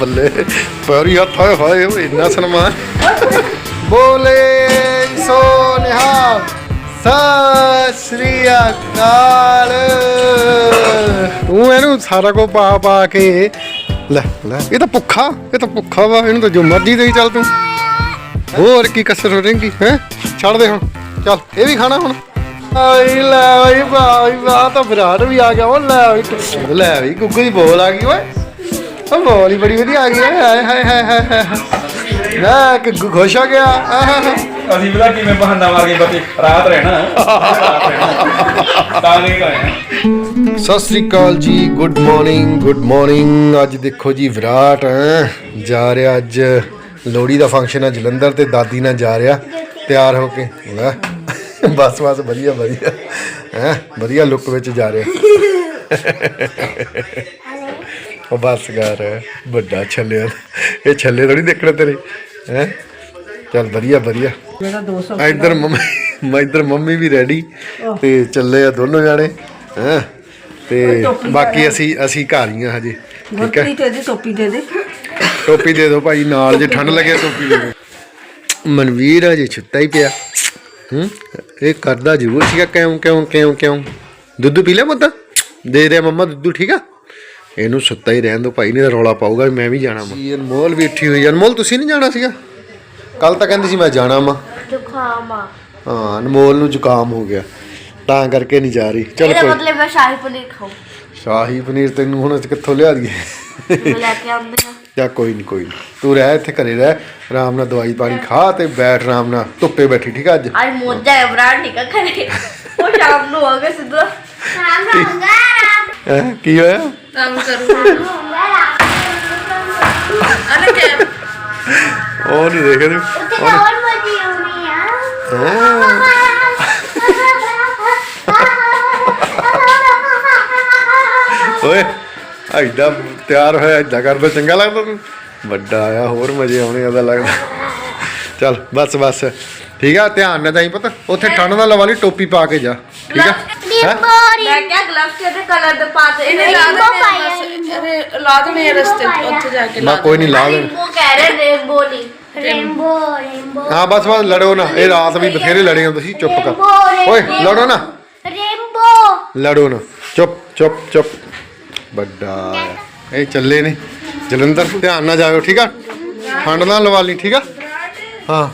ਬੱਲੇ, ਪੈਰੀ ਹੱਥ ਹਾਏ ਹਾਏ, ਓਏ, ਇੰਨਾ ਸਨਮਾਨ ਬੋਲੇ ਸੋ ਨਿਹਾਲ ਸਤਿ ਸ੍ਰੀ ਅਕਾਲ। ਤੂੰ ਇਹਨੂੰ ਸਾਰਾ ਕੋ ਪਾ ਪਾ ਕੇ, ਲੈ ਲੈ, ਇਹ ਤਾਂ ਭੁੱਖਾ, ਇਹ ਤਾਂ ਭੁੱਖਾ ਵਾ, ਇਹਨੂੰ ਤਾਂ ਜੋ ਮਰਜ਼ੀ ਦੇਈ ਚੱਲ ਤੂੰ। ਹੋਰ ਕੀ ਕਸਰ ਹੋ ਰਹੀ ਹੈ? ਛੱਡ ਦੇ ਹੁਣ, ਚੱਲ, ਇਹ ਵੀ ਖਾਣਾ ਹੁਣ। ਆਈ, ਲੈ ਆਈ, ਵਾਹ ਵਾਹ, ਤਾਂ ਵਿਰਾਟ ਵੀ ਆ ਗਿਆ ਉਹ ਲੈ ਵੀ ਲੈ ਵੀ ਗੁੱਗੂ ਦੀ ਬੋਲ ਆ ਗਈ, ਓਏ। ਉਹ ਬੋਲ ਹੀ ਬੜੀ ਵਧੀਆ ਆ ਗਈ ਹਾਏ ਹਾਏ ਹਾਏ ਹਾਏ ਹਾਏ ਨਾ ਗੁੱਗੂ ਖੁਸ਼ ਹੋ ਗਿਆ। ਆਹਾ ਅਸੀਂ ਪਤਾ ਕਿਵੇਂ ਬਹਾਨਾ ਮਾਰ ਕੇ ਬੱਤੇ ਰਾਤ ਰਹਿਣਾ। ਰਾਤ ਰਹਿਣਾ। ਤਾਂ ਨਹੀਂ ਆਏ ਸਤਿ ਸ੍ਰੀ ਅਕਾਲ ਜੀ ਗੁੱਡ ਮਾਰਨਿੰਗ ਗੁੱਡ ਮਾਰਨਿੰਗ ਅੱਜ ਦੇਖੋ ਜੀ ਵਿਰਾਟ ਹੈਂ, ਜਾ ਰਿਹਾ ਅੱਜ। ਲੋਹੜੀ ਦਾ ਫੰਕਸ਼ਨ ਹੈ ਜਲੰਧਰ ਤੇ ਦਾਦੀ ਨਾਲ ਜਾ ਰਿਹਾ। ਤਿਆਰ ਹੋ ਕੇ। ਲੈ ਬਸ ਬਸ ਵਧੀਆ ਵਧੀਆ। ਹੈ ਵਧੀਆ ਲੁੱਕ ਵਿੱਚ ਜਾ ਰਿਹਾ। ਉਹ ਬਸ ਕਰ ਵੱਡਾ ਛੱਲਿਆ ਇਹ ਛੱਲੇ ਥੋੜੀ ਦੇਖਣੇ ਤੇਰੇ ਹੈ? ਚੱਲ ਵਧੀਆ ਵਧੀਆ। ਮੇਰਾ 200 ਇੱਧਰ ਮੰਮੀ ਮੈਂ ਇੱਧਰ ਮੰਮੀ ਵੀ ਰੈਡੀ ਤੇ ਚੱਲੇ ਆ ਦੋਨੋਂ ਜਾਣੇ ਹੈ? ਤੇ ਬਾਕੀ ਅਸੀਂ ਅਸੀਂ ਘਰ ਹੀ ਆ ਹਜੇ ਠੀਕ ਹੈ? ਟੋਪੀ ਦੇ ਦੇ। ਟੋਪੀ ਦੇ ਦਿਓ ਭਾਈ ਨਾਲ ਜੇ ਠੰਡ ਲੱਗੇ ਟੋਪੀ ਦੇ ਦਿਓ। ਮਨਵੀਰ ਅਜੇ ਛੁੱਟਾ ਹੀ ਪਿਆ। ਹੂੰ? ਇਹ ਕਰਦਾ ਜ਼ਰੂਰ ਸੀਗਾ ਕਿਉਂ ਕਿਉਂ ਕਿਉਂ ਕਿਉਂ? ਦੁੱਧ ਪੀ ਲਿਆ ਪੁੱਤ। ਦੇ ਦੇ ਮੰਮਾ ਦੁੱਧ ਠੀਕ ਆ? ਇਹਨੂੰ ਸੁੱਤਾ ਹੀ ਰਹਿਣ ਦਿਓ ਭਾਈ ਨਹੀਂ ਤਾਂ ਰੌਲਾ ਪਾਊਗਾ ਵੀ ਮੈਂ ਵੀ ਜਾਣਾ ਵਾ। ਅਨਮੋਲ ਵੀ ਉੱਠੀ ਹੋਈ ਆ। ਅਨਮੋਲ ਤੁਸੀਂ ਨਹੀਂ ਜਾਣਾ ਸੀਗਾ? ਕੱਲ ਤਾਂ ਕਹਿੰਦੀ ਸੀ ਮੈਂ ਜਾਣਾ ਵਾ। ਜ਼ੁਕਾਮ ਆ। ਹਾਂ ਅਨਮੋਲ ਨੂੰ ਜ਼ੁਕਾਮ ਹੋ ਗਿਆ। ਤਾਂ ਕਰਕੇ ਨਹੀਂ ਜਾ ਰਹੀ। ਚਲ ਇਹਦਾ ਕੋਈ ਮਤਲਬ ਮੈਂ ਸ਼ਾਹੀ ਪਨੀਰ ਖਾਉ ਸ਼ਾਹੀ ਪਨੀਰ ਤੈਨੂੰ ਹੁਣ ਅਸੀਂ ਕਿੱਥੋਂ ਲਿਆ ਦਈਏ? ਮੈਂ ਲੈ ਕੇ ਆਉਂਦੀ ਆ। ਜਾਂ ਕੋਈ ਨਹੀਂ ਕੋਈ ਨਹੀਂ ਤੂੰ ਰਹਿ ਇੱਥੇ ਘਰੇ ਰਹਿ। ਆਰਾਮ ਨਾਲ ਦਵਾਈ ਪਾਣੀ ਖਾ ਤੇ ਬੈਠ ਆਰਾਮ ਨਾਲ। ਧੁੱਪੇ ਬੈਠੀ ਠੀਕ ਆ ਅੱਜ? ਅੱਜ ਮੋਜਾ ਹੈ ਬਰਾਂਡ ਨਿਕਾ ਖੜੇ ਉਹ ਸ਼ਾਮ ਨੂੰ ਹੋ ਗਿਆ ਸਿੱਧਾ। ਹੈਂ, ਕੀ ਹੋਇਆ? ਕੰਮ ਕਰੂ। ਅਰੇ ਕੇ। ਉਹ ਨਹੀਂ ਦੇਖਦੇ। ਉੱਤੇ ਹੋਰ ਮਜੀ ਆਉਣੀ ਆ? ਓਏ ਐਡਾ ਤਿਆਰ ਹੋਇਆ ਐਡਾ ਕਰਦਾ ਚੰਗਾ ਲੱਗਦਾ ਤੈਨੂੰ? ਵੱਡਾ ਆਇਆ ਹੋਰ ਮਜ਼ੇ ਆਉਣੇ ਉਹਦਾ ਲੱਗਦਾ। ਚੱਲ ਬਸ ਬਸ। ਠੀਕ ਆ ਧਿਆਨ ਨਾਲ ਜਾਈ ਪਤਾ। ਉੱਥੇ ਠੰਡ ਨਾਲ ਲਵਾ ਲਈ ਟੋਪੀ ਪਾ ਕੇ ਜਾ। ਠੀਕ ਆ? ਹੈਂ? ਮੈਂ ਕਿਹਾ ਗਲਵਸ ਕੇ ਤੇ ਕਲਰ ਦੇ ਪਾਤੇ ਇਹਨੇ ਲਾ ਅਰੇ ਲਾ ਦੇਣੇ ਆ ਰਸਤੇ ਉੱਥੇ ਜਾ ਕੇ ਨਾ ਕੋਈ ਨਹੀਂ ਲਾ ਦੇ। ਰੇਨਬੋ ਕਹਿ ਰਹੇ ਰੇਨਬੋ ਨਹੀਂ। ਰੇਨਬੋ ਰੇਨਬੋ ਹਾਂ ਬਸ ਬਸ ਲੜੋ ਨਾ। ਇਹ ਰਾਤ ਵੀ ਬਥੇਰੇ ਲੜੇ ਹੋ ਤੁਸੀਂ ਚੁੱਪ ਕਰ। ਓਏ ਲੜੋ ਨਾ। ਰੇਨਬੋ ਲੜੋ ਨਾ। ਚੁੱਪ ਚੁੱਪ ਚੁੱਪ। ਵੱਡਾ। ਇਹ ਚੱਲੇ ਨੇ। ਜਲੰਧਰ ਧਿਆਨ ਨਾਲ ਜਾਇਓ ਠੀਕ ਆ? ਠੰਡ ਨਾਲ ਲਵਾ ਲਈ ਠੀਕ ਆ? ਹਾਂ।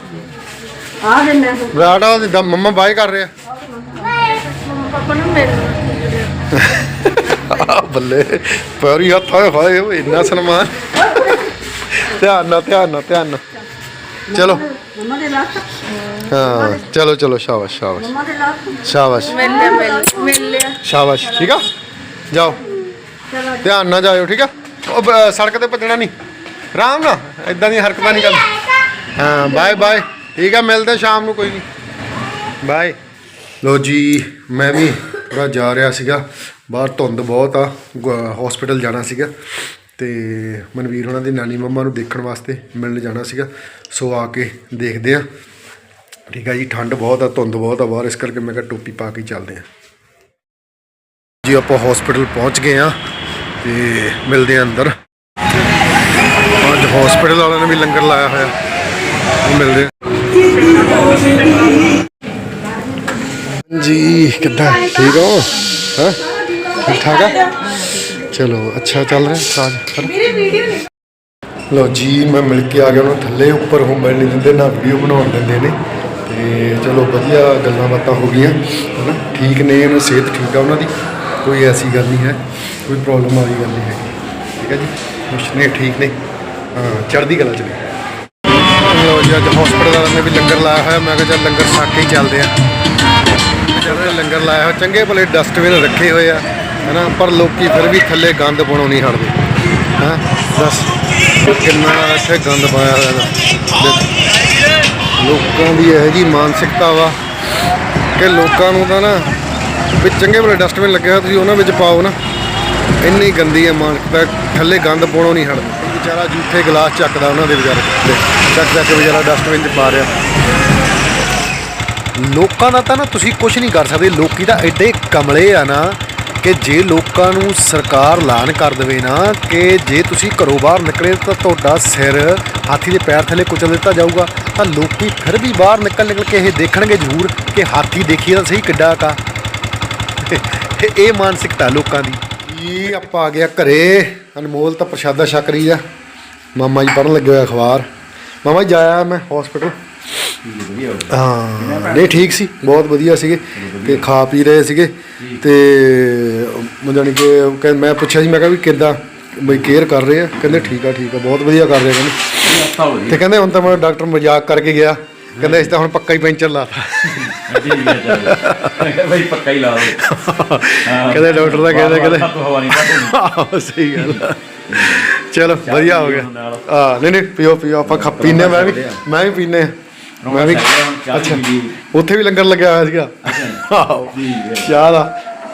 ਆ ਦੇ ਮੈਂ ਆ ਉਹਦੀ ਮੰਮਾ ਬਾਏ ਕਰ ਰਿਹਾ। ਪਾਪਾ ਨੂੰ ਮੇਰੇ ਬੱਲੇ ਪੈਰੀ ਹੱਥ ਹਾਏ ਹਾਏ ਓਏ ਇੰਨਾ ਸਨਮਾਨ। ਧਿਆਨ ਨਾਲ ਧਿਆਨ ਨਾਲ ਧਿਆਨ ਨਾਲ। ਚਲੋ। ਮੰਮਾ ਦੇ ਲੱਤ ਹਾਂ ਚਲੋ ਚਲੋ ਸ਼ਾਬਾਸ਼ ਸ਼ਾਬਾਸ਼। ਮੰਮਾ ਦੇ ਲੱਤ ਸ਼ਾਬਾਸ਼। ਮਿਲ ਲਿਆ ਮਿਲ ਲਿਆ। ਸ਼ਾਬਾਸ਼ ਠੀਕ ਆ? ਜਾਓ। ਧਿਆਨ ਨਾਲ ਜਾਇਓ ਠੀਕ ਆ? ਉਹ ਸੜਕ ਤੇ ਭੱਜਣਾ ਨਹੀਂ। ਆਰਾਮ ਨਾਲ ਇਦਾਂ ਦੀਆਂ ਹਰਕਤਾਂ ਨਹੀਂ ਕਰਨੀ ਹਾਂ ਬਾਏ ਬਾਏ। ਠੀਕ ਆ ਮਿਲਦੇ ਸ਼ਾਮ ਨੂੰ ਕੋਈ ਨਹੀਂ। ਬਾਏ। ਲੋ ਜੀ, ਮੈਂ ਵੀ ਥੋੜਾ ਜਾ ਰਿਹਾ ਸੀਗਾ। ਬਾਹਰ ਧੁੰਦ ਬਹੁਤ ਆ ਹਸਪੀਟਲ ਜਾਣਾ ਸੀਗਾ ਤੇ ਮਨਵੀਰ ਉਹਨਾਂ ਦੀ ਨਾਨੀ ਮੰਮਾ ਨੂੰ ਦੇਖਣ ਵਾਸਤੇ ਮਿਲਣ ਜਾਣਾ ਸੀਗਾ। ਸੋ ਆ ਕੇ ਦੇਖਦੇ ਆ ਠੀਕ ਆ ਜੀ, ਠੰਡ ਬਹੁਤ ਆ, ਧੁੰਦ ਬਹੁਤ ਆ ਬਾਹਰ, ਇਸ ਕਰਕੇ ਮੈਂ ਕਿਹਾ ਟੋਪੀ ਪਾ ਕੇ ਚੱਲਦੇ ਆ ਜੀ, ਆਪਾਂ ਹਸਪੀਟਲ ਪਹੁੰਚ ਗਏ ਆ ਤੇ ਮਿਲਦੇ ਆ ਅੰਦਰ। ਅੱਜ ਹਸਪੀਟਲ ਵਾਲਿਆਂ ਨੇ ਵੀ ਲੰਗਰ ਲਾਇਆ ਹੋਇਆ। ਉਹ ਮਿਲਦੇ ਆ ਜੀ ਕਿੱਦਾਂ? ਠੀਕ ਹੋ? ਹਾਂ? ਠੀਕ ਠਾਕ ਆ? ਚਲੋ, ਅੱਛਾ ਚੱਲ ਰਿਹਾ ਸਾਜ ਲੋ ਜੀ, ਮੈਂ ਮਿਲ ਕੇ ਆ ਗਿਆ ਉਹਨਾਂ ਥੱਲੇ ਉੱਪਰ ਉਹ ਮਿਲ ਨਹੀਂ ਦਿੰਦੇ, ਨਾ ਵੀਡੀਓ ਬਣਾਉਣ ਦਿੰਦੇ ਨੇ। ਤੇ ਚਲੋ, ਵਧੀਆ ਗੱਲਾਂ ਬਾਤਾਂ ਹੋ ਗਈਆਂ, ਹਨਾ? ਠੀਕ ਨੇ, ਉਹਨਾਂ ਸਿਹਤ ਠੀਕ ਆ ਉਹਨਾਂ ਦੀ। ਕੋਈ ਐਸੀ ਗੱਲ ਨਹੀਂ ਹੈ, ਕੋਈ ਪ੍ਰੋਬਲਮ ਵਾਲੀ ਗੱਲ ਨਹੀਂ ਹੈਗੀ। ਠੀਕ ਹੈ ਜੀ? ਕੁਛ ਨੇ, ਠੀਕ ਨੇ। ਹਾਂ, ਚੜ੍ਹਦੀ ਕਲਾ ਚ ਨੇ। ਲੋ ਜੀ, ਅੱਜ ਹਸਪੀਟਲ ਵਾਲਿਆਂ ਨੇ ਵੀ ਲੰਗਰ ਲਾਇਆ ਹੋਇਆ, ਮੈਂ ਕਿਹਾ ਚੱਲ ਲੰਗਰ ਛਕ ਕੇ ਹੀ ਚੱਲਦੇ ਆ। ਚੱਲ ਰਿਹਾ, ਲੰਗਰ ਲਾਇਆ ਹੋਇਆ। ਚੰਗੇ ਭਲੇ ਡਸਟਬਿਨ ਰੱਖੇ ਹੋਏ ਆ, ਹੈਨਾ? ਪਰ ਲੋਕੀ ਫਿਰ ਵੀ ਥੱਲੇ ਗੰਦ ਪਾਉਣੋਂ ਨਹੀਂ ਹਟਦੇ, ਹਾਂ? ਬਸ ਕਿੰਨਾ ਇੱਥੇ ਗੰਦ ਪਾਇਆ ਹੋਇਆ ਲੋਕਾਂ ਦੀ ਇਹੋ ਜੀ ਮਾਨਸਿਕਤਾ ਵਾ ਕਿ ਲੋਕਾਂ ਨੂੰ ਤਾਂ ਨਾ, ਵੀ ਚੰਗੇ ਭਲੇ ਡਸਟਬਿਨ ਲੱਗਿਆ ਹੋਇਆ ਤੁਸੀਂ ਉਹਨਾਂ ਵਿੱਚ ਪਾਓ ਨਾ। ਇੰਨੀ ਗੰਦੀ ਹੈ ਮਾਨਸਿਕਤਾ, ਥੱਲੇ ਗੰਦ ਪਾਉਣੋਂ ਨਹੀਂ ਹਟਦੇ। ਵਿਚਾਰਾ ਜੂਠੇ ਗਲਾਸ ਚੱਕਦਾ ਉਹਨਾਂ ਦੇ ਵਿਚਾਰੇ ਚੱਕ ਚੱਕ ਵਿਚਾਰਾ ਡਸਟਬਿਨ 'ਚ ਪਾ ਰਿਹਾ। ਲੋਕਾਂ ਦਾ ਤਾਂ ਨਾ ਤੁਸੀਂ ਕੁਝ ਨਹੀਂ ਕਰ ਸਕਦੇ, ਲੋਕੀ ਤਾਂ ਐਡੇ ਕਮਲੇ ਆ ਨਾ ਕਿ ਜੇ ਲੋਕਾਂ ਨੂੰ ਸਰਕਾਰ ਐਲਾਨ ਕਰ ਦੇਵੇ ਨਾ ਕਿ ਜੇ ਤੁਸੀਂ ਘਰੋਂ ਬਾਹਰ ਨਿਕਲੇ ਤਾਂ ਤੁਹਾਡਾ ਸਿਰ ਹਾਥੀ ਦੇ ਪੈਰ ਥੱਲੇ ਕੁਚਲ ਦਿੱਤਾ ਜਾਊਗਾ, ਤਾਂ ਲੋਕੀ ਫਿਰ ਵੀ ਬਾਹਰ ਨਿਕਲ ਨਿਕਲ ਕੇ ਇਹ ਦੇਖਣਗੇ ਜ਼ਰੂਰ ਕਿ ਹਾਥੀ ਦੇਖੀਏ ਤਾਂ ਸਹੀ ਕਿੱਡਾ ਕਾ। ਇਹ ਮਾਨਸਿਕਤਾ ਲੋਕਾਂ ਦੀ। ਇਹ ਆਪਾਂ ਆ ਗਿਆ ਘਰੇ, ਅਨਮੋਲ ਤਾਂ ਪ੍ਰਸ਼ਾਦਾ ਛਕ ਰਹੀ ਆ। ਮਾਮਾ ਜੀ ਪੜਨ ਲੱਗੇ ਹੋਏ ਅਖਬਾਰ। ਮਾਮਾ ਜੀ, ਜਾਇਆ ਮੈਂ ਹਸਪੀਟਲ ਹਾਂ ਨਹੀਂ ਠੀਕ ਸੀ ਬਹੁਤ ਵਧੀਆ ਸੀਗੇ ਤੇ ਖਾ ਪੀ ਰਹੇ ਸੀਗੇ ਤੇ ਜਾਣੀ ਕਿ ਮੈਂ ਪੁੱਛਿਆ ਸੀ ਮੈਂ ਕਿਹਾ ਵੀ ਕਿੱਦਾਂ ਬਈ ਕੇਅਰ ਕਰ ਰਹੇ ਆ? ਕਹਿੰਦੇ ਠੀਕ ਆ ਠੀਕ ਆ ਬਹੁਤ ਵਧੀਆ ਕਰ ਰਹੇ ਕਹਿੰਦੇ। ਤੇ ਕਹਿੰਦੇ ਹੁਣ ਤਾਂ ਮੈਂ ਡਾਕਟਰ ਮਜ਼ਾਕ ਕਰਕੇ ਗਿਆ। ਕਹਿੰਦੇ ਅਸੀਂ ਤਾਂ ਹੁਣ ਪੱਕਾ ਹੀ ਪੈਂਚਰ ਲਾਤਾ। ਜੀ ਬਈ ਪੱਕਾ ਹੀ ਲਾ ਦੋ ਕਹਿੰਦੇ ਡਾਕਟਰ ਦਾ ਕਹਿੰਦੇ ਕਹਿੰਦੇ। ਹਵਾ ਨਹੀਂ ਸਹੀ ਗੱਲ। ਚਲੋ ਵਧੀਆ ਹੋ ਗਿਆ। ਆ ਨਹੀਂ ਨਹੀਂ ਪੀਓ ਪੀਓ ਆਪਾਂ ਖਾ ਪੀਨੇ ਮੈਂ ਵੀ ਮੈਂ ਵੀ ਪੀਨੇ ਆ। ਮੈਂ ਵੀ ਅੱਛਾ ਉੱਥੇ ਵੀ ਲੰਗਰ ਲੱਗਿਆ ਹੋਇਆ ਸੀਗਾ। ਆਹੋ ਚਾਹ ਦਾ।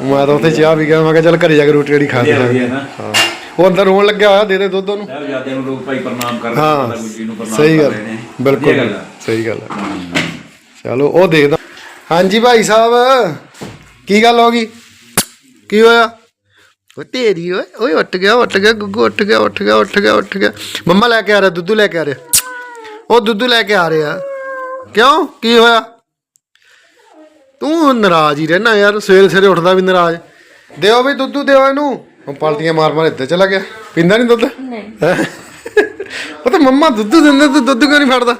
ਮੈਂ ਤਾਂ ਉੱਥੇ ਚਾਹ ਵੀ ਗਿਆ ਮੈਂ ਕਿਹਾ ਚੱਲ ਘਰੇ ਜਾ ਕੇ ਰੋਟੀ ਰੜੀ ਖਾ ਨਾ। ਹਾਂ। ਉਹ ਅੰਦਰ ਰੋਣ ਲੱਗਿਆ ਹੋਇਆ ਦੇ ਦੇ ਦੁੱਧ ਉਹਨੂੰ। ਸਾਹਿਬਜ਼ਾਦਿਆਂ ਨੂੰ ਲੋਕ ਭਾਈ ਪ੍ਰਣਾਮ ਕਰਦੇ ਹਾਂ ਮਾਤਾ ਗੁਜਰੀ ਨੂੰ ਪ੍ਰਣਾਮ ਸਹੀ ਗੱਲ ਬਿਲਕੁਲ। ਸਹੀ ਗੱਲ ਚਲੋ ਉਹ ਦੇਖਦਾ। ਹਾਂਜੀ ਭਾਈ ਸਾਹਿਬ ਕੀ ਗੱਲ ਹੋ ਗਈ? ਕੀ ਹੋਇਆ? ਉਹ ਤੇਰੀ ਓਏ ਓਏ ਉੱਠ ਗਿਆ ਉੱਠ ਗਿਆ ਗੁੱਗੂ ਉੱਠ ਗਿਆ ਉੱਠ ਗਿਆ ਉੱਠ ਗਿਆ ਉੱਠ ਗਿਆ। ਮੰਮਾ ਲੈ ਕੇ ਆ ਰਿਹਾ ਦੁੱਧੂ ਲੈ ਕੇ ਆ ਰਿਹਾ। ਉਹ ਦੁੱਧੂ ਲੈ ਕੇ ਆ ਰਿਹਾ। ਕਿਉਂ? ਕੀ ਹੋਇਆ? ਤੂੰ ਨਾਰਾਜ਼ ਹੀ ਰਹਿਣਾ ਯਾਰ ਸਵੇਰੇ ਸਵੇਰੇ ਉੱਠਦਾ ਵੀ ਨਾਰਾਜ਼। ਦਿਓ ਵੀ ਦੁੱਧੂ ਦਿਓ ਇਹਨੂੰ। ਉਹ ਪਲਟੀਆਂ ਮਾਰ ਮਾਰ ਇੱਥੇ ਚਲਾ ਗਿਆ। ਪੀਂਦਾ ਨਹੀਂ ਦੁੱਧ? ਨਹੀਂ। ਉਹ ਤਾਂ ਮੰਮਾ ਦੁੱਧ ਦਿੰਦੇ ਤੂੰ ਦੁੱਧ ਕਿਉਂ ਨਹੀਂ ਫੜਦਾ?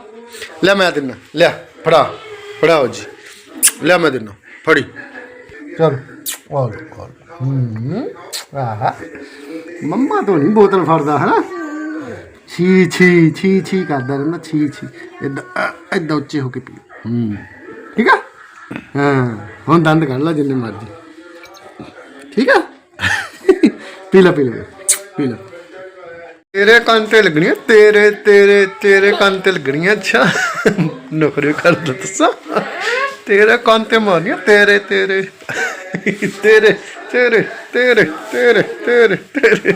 ਲੈ ਮੈਂ ਦਿੰਨਾ। ਲਿਆ ਫੜਾ ਫੜਾਓ ਜੀ। ਲਿਆ ਮੈਂ ਦਿੰਨਾ। ਫੜੀ। ਚਲ। ਆ ਲੋ ਆ ਲਓ। ਹੂੰ। ਆਹਾ। ਮੰਮਾ ਤੋਂ ਨਹੀਂ ਬੋਤਲ ਫੜਦਾ ਹਨਾ? ਛੀ ਛੀ ਛੀ ਛੀ ਕਰਦਾ ਰਹਿੰਦਾ ਛੀ ਛੀ ਇਦਾਂ ਇਦਾਂ ਉੱਚੇ ਹੋ ਕੇ ਪੀ ਹੂੰ। ਠੀਕ ਆ? ਹਾਂ ਹੁਣ ਦੰਦ ਕੱਢ ਲੈ ਜਿੰਨੇ ਮਰਜ਼ੀ। ਠੀਕ ਆ? ਪੀ ਲੈ ਪੀ ਲੈ। ਪੀ ਲੈ। ਤੇਰੇ ਕੰਨ ਤੇ ਲੱਗਣੀਆਂ ਤੇਰੇ ਤੇਰੇ ਤੇਰੇ ਕੰਨ ਤੇ ਲੱਗਣੀਆਂ ਅੱਛਾ। ਕਰ ਦੱਸਾਂ। ਤੇਰੇ ਕੰਨ ਤੇ ਮਾਰਨੀਆਂ ਤੇਰੇ ਤੇਰੇ ਤੇਰੇ। ਤੇਰੇ ਤੇਰੇ ਤੇਰੇ ਤੇਰੇ ਤੇਰੇ।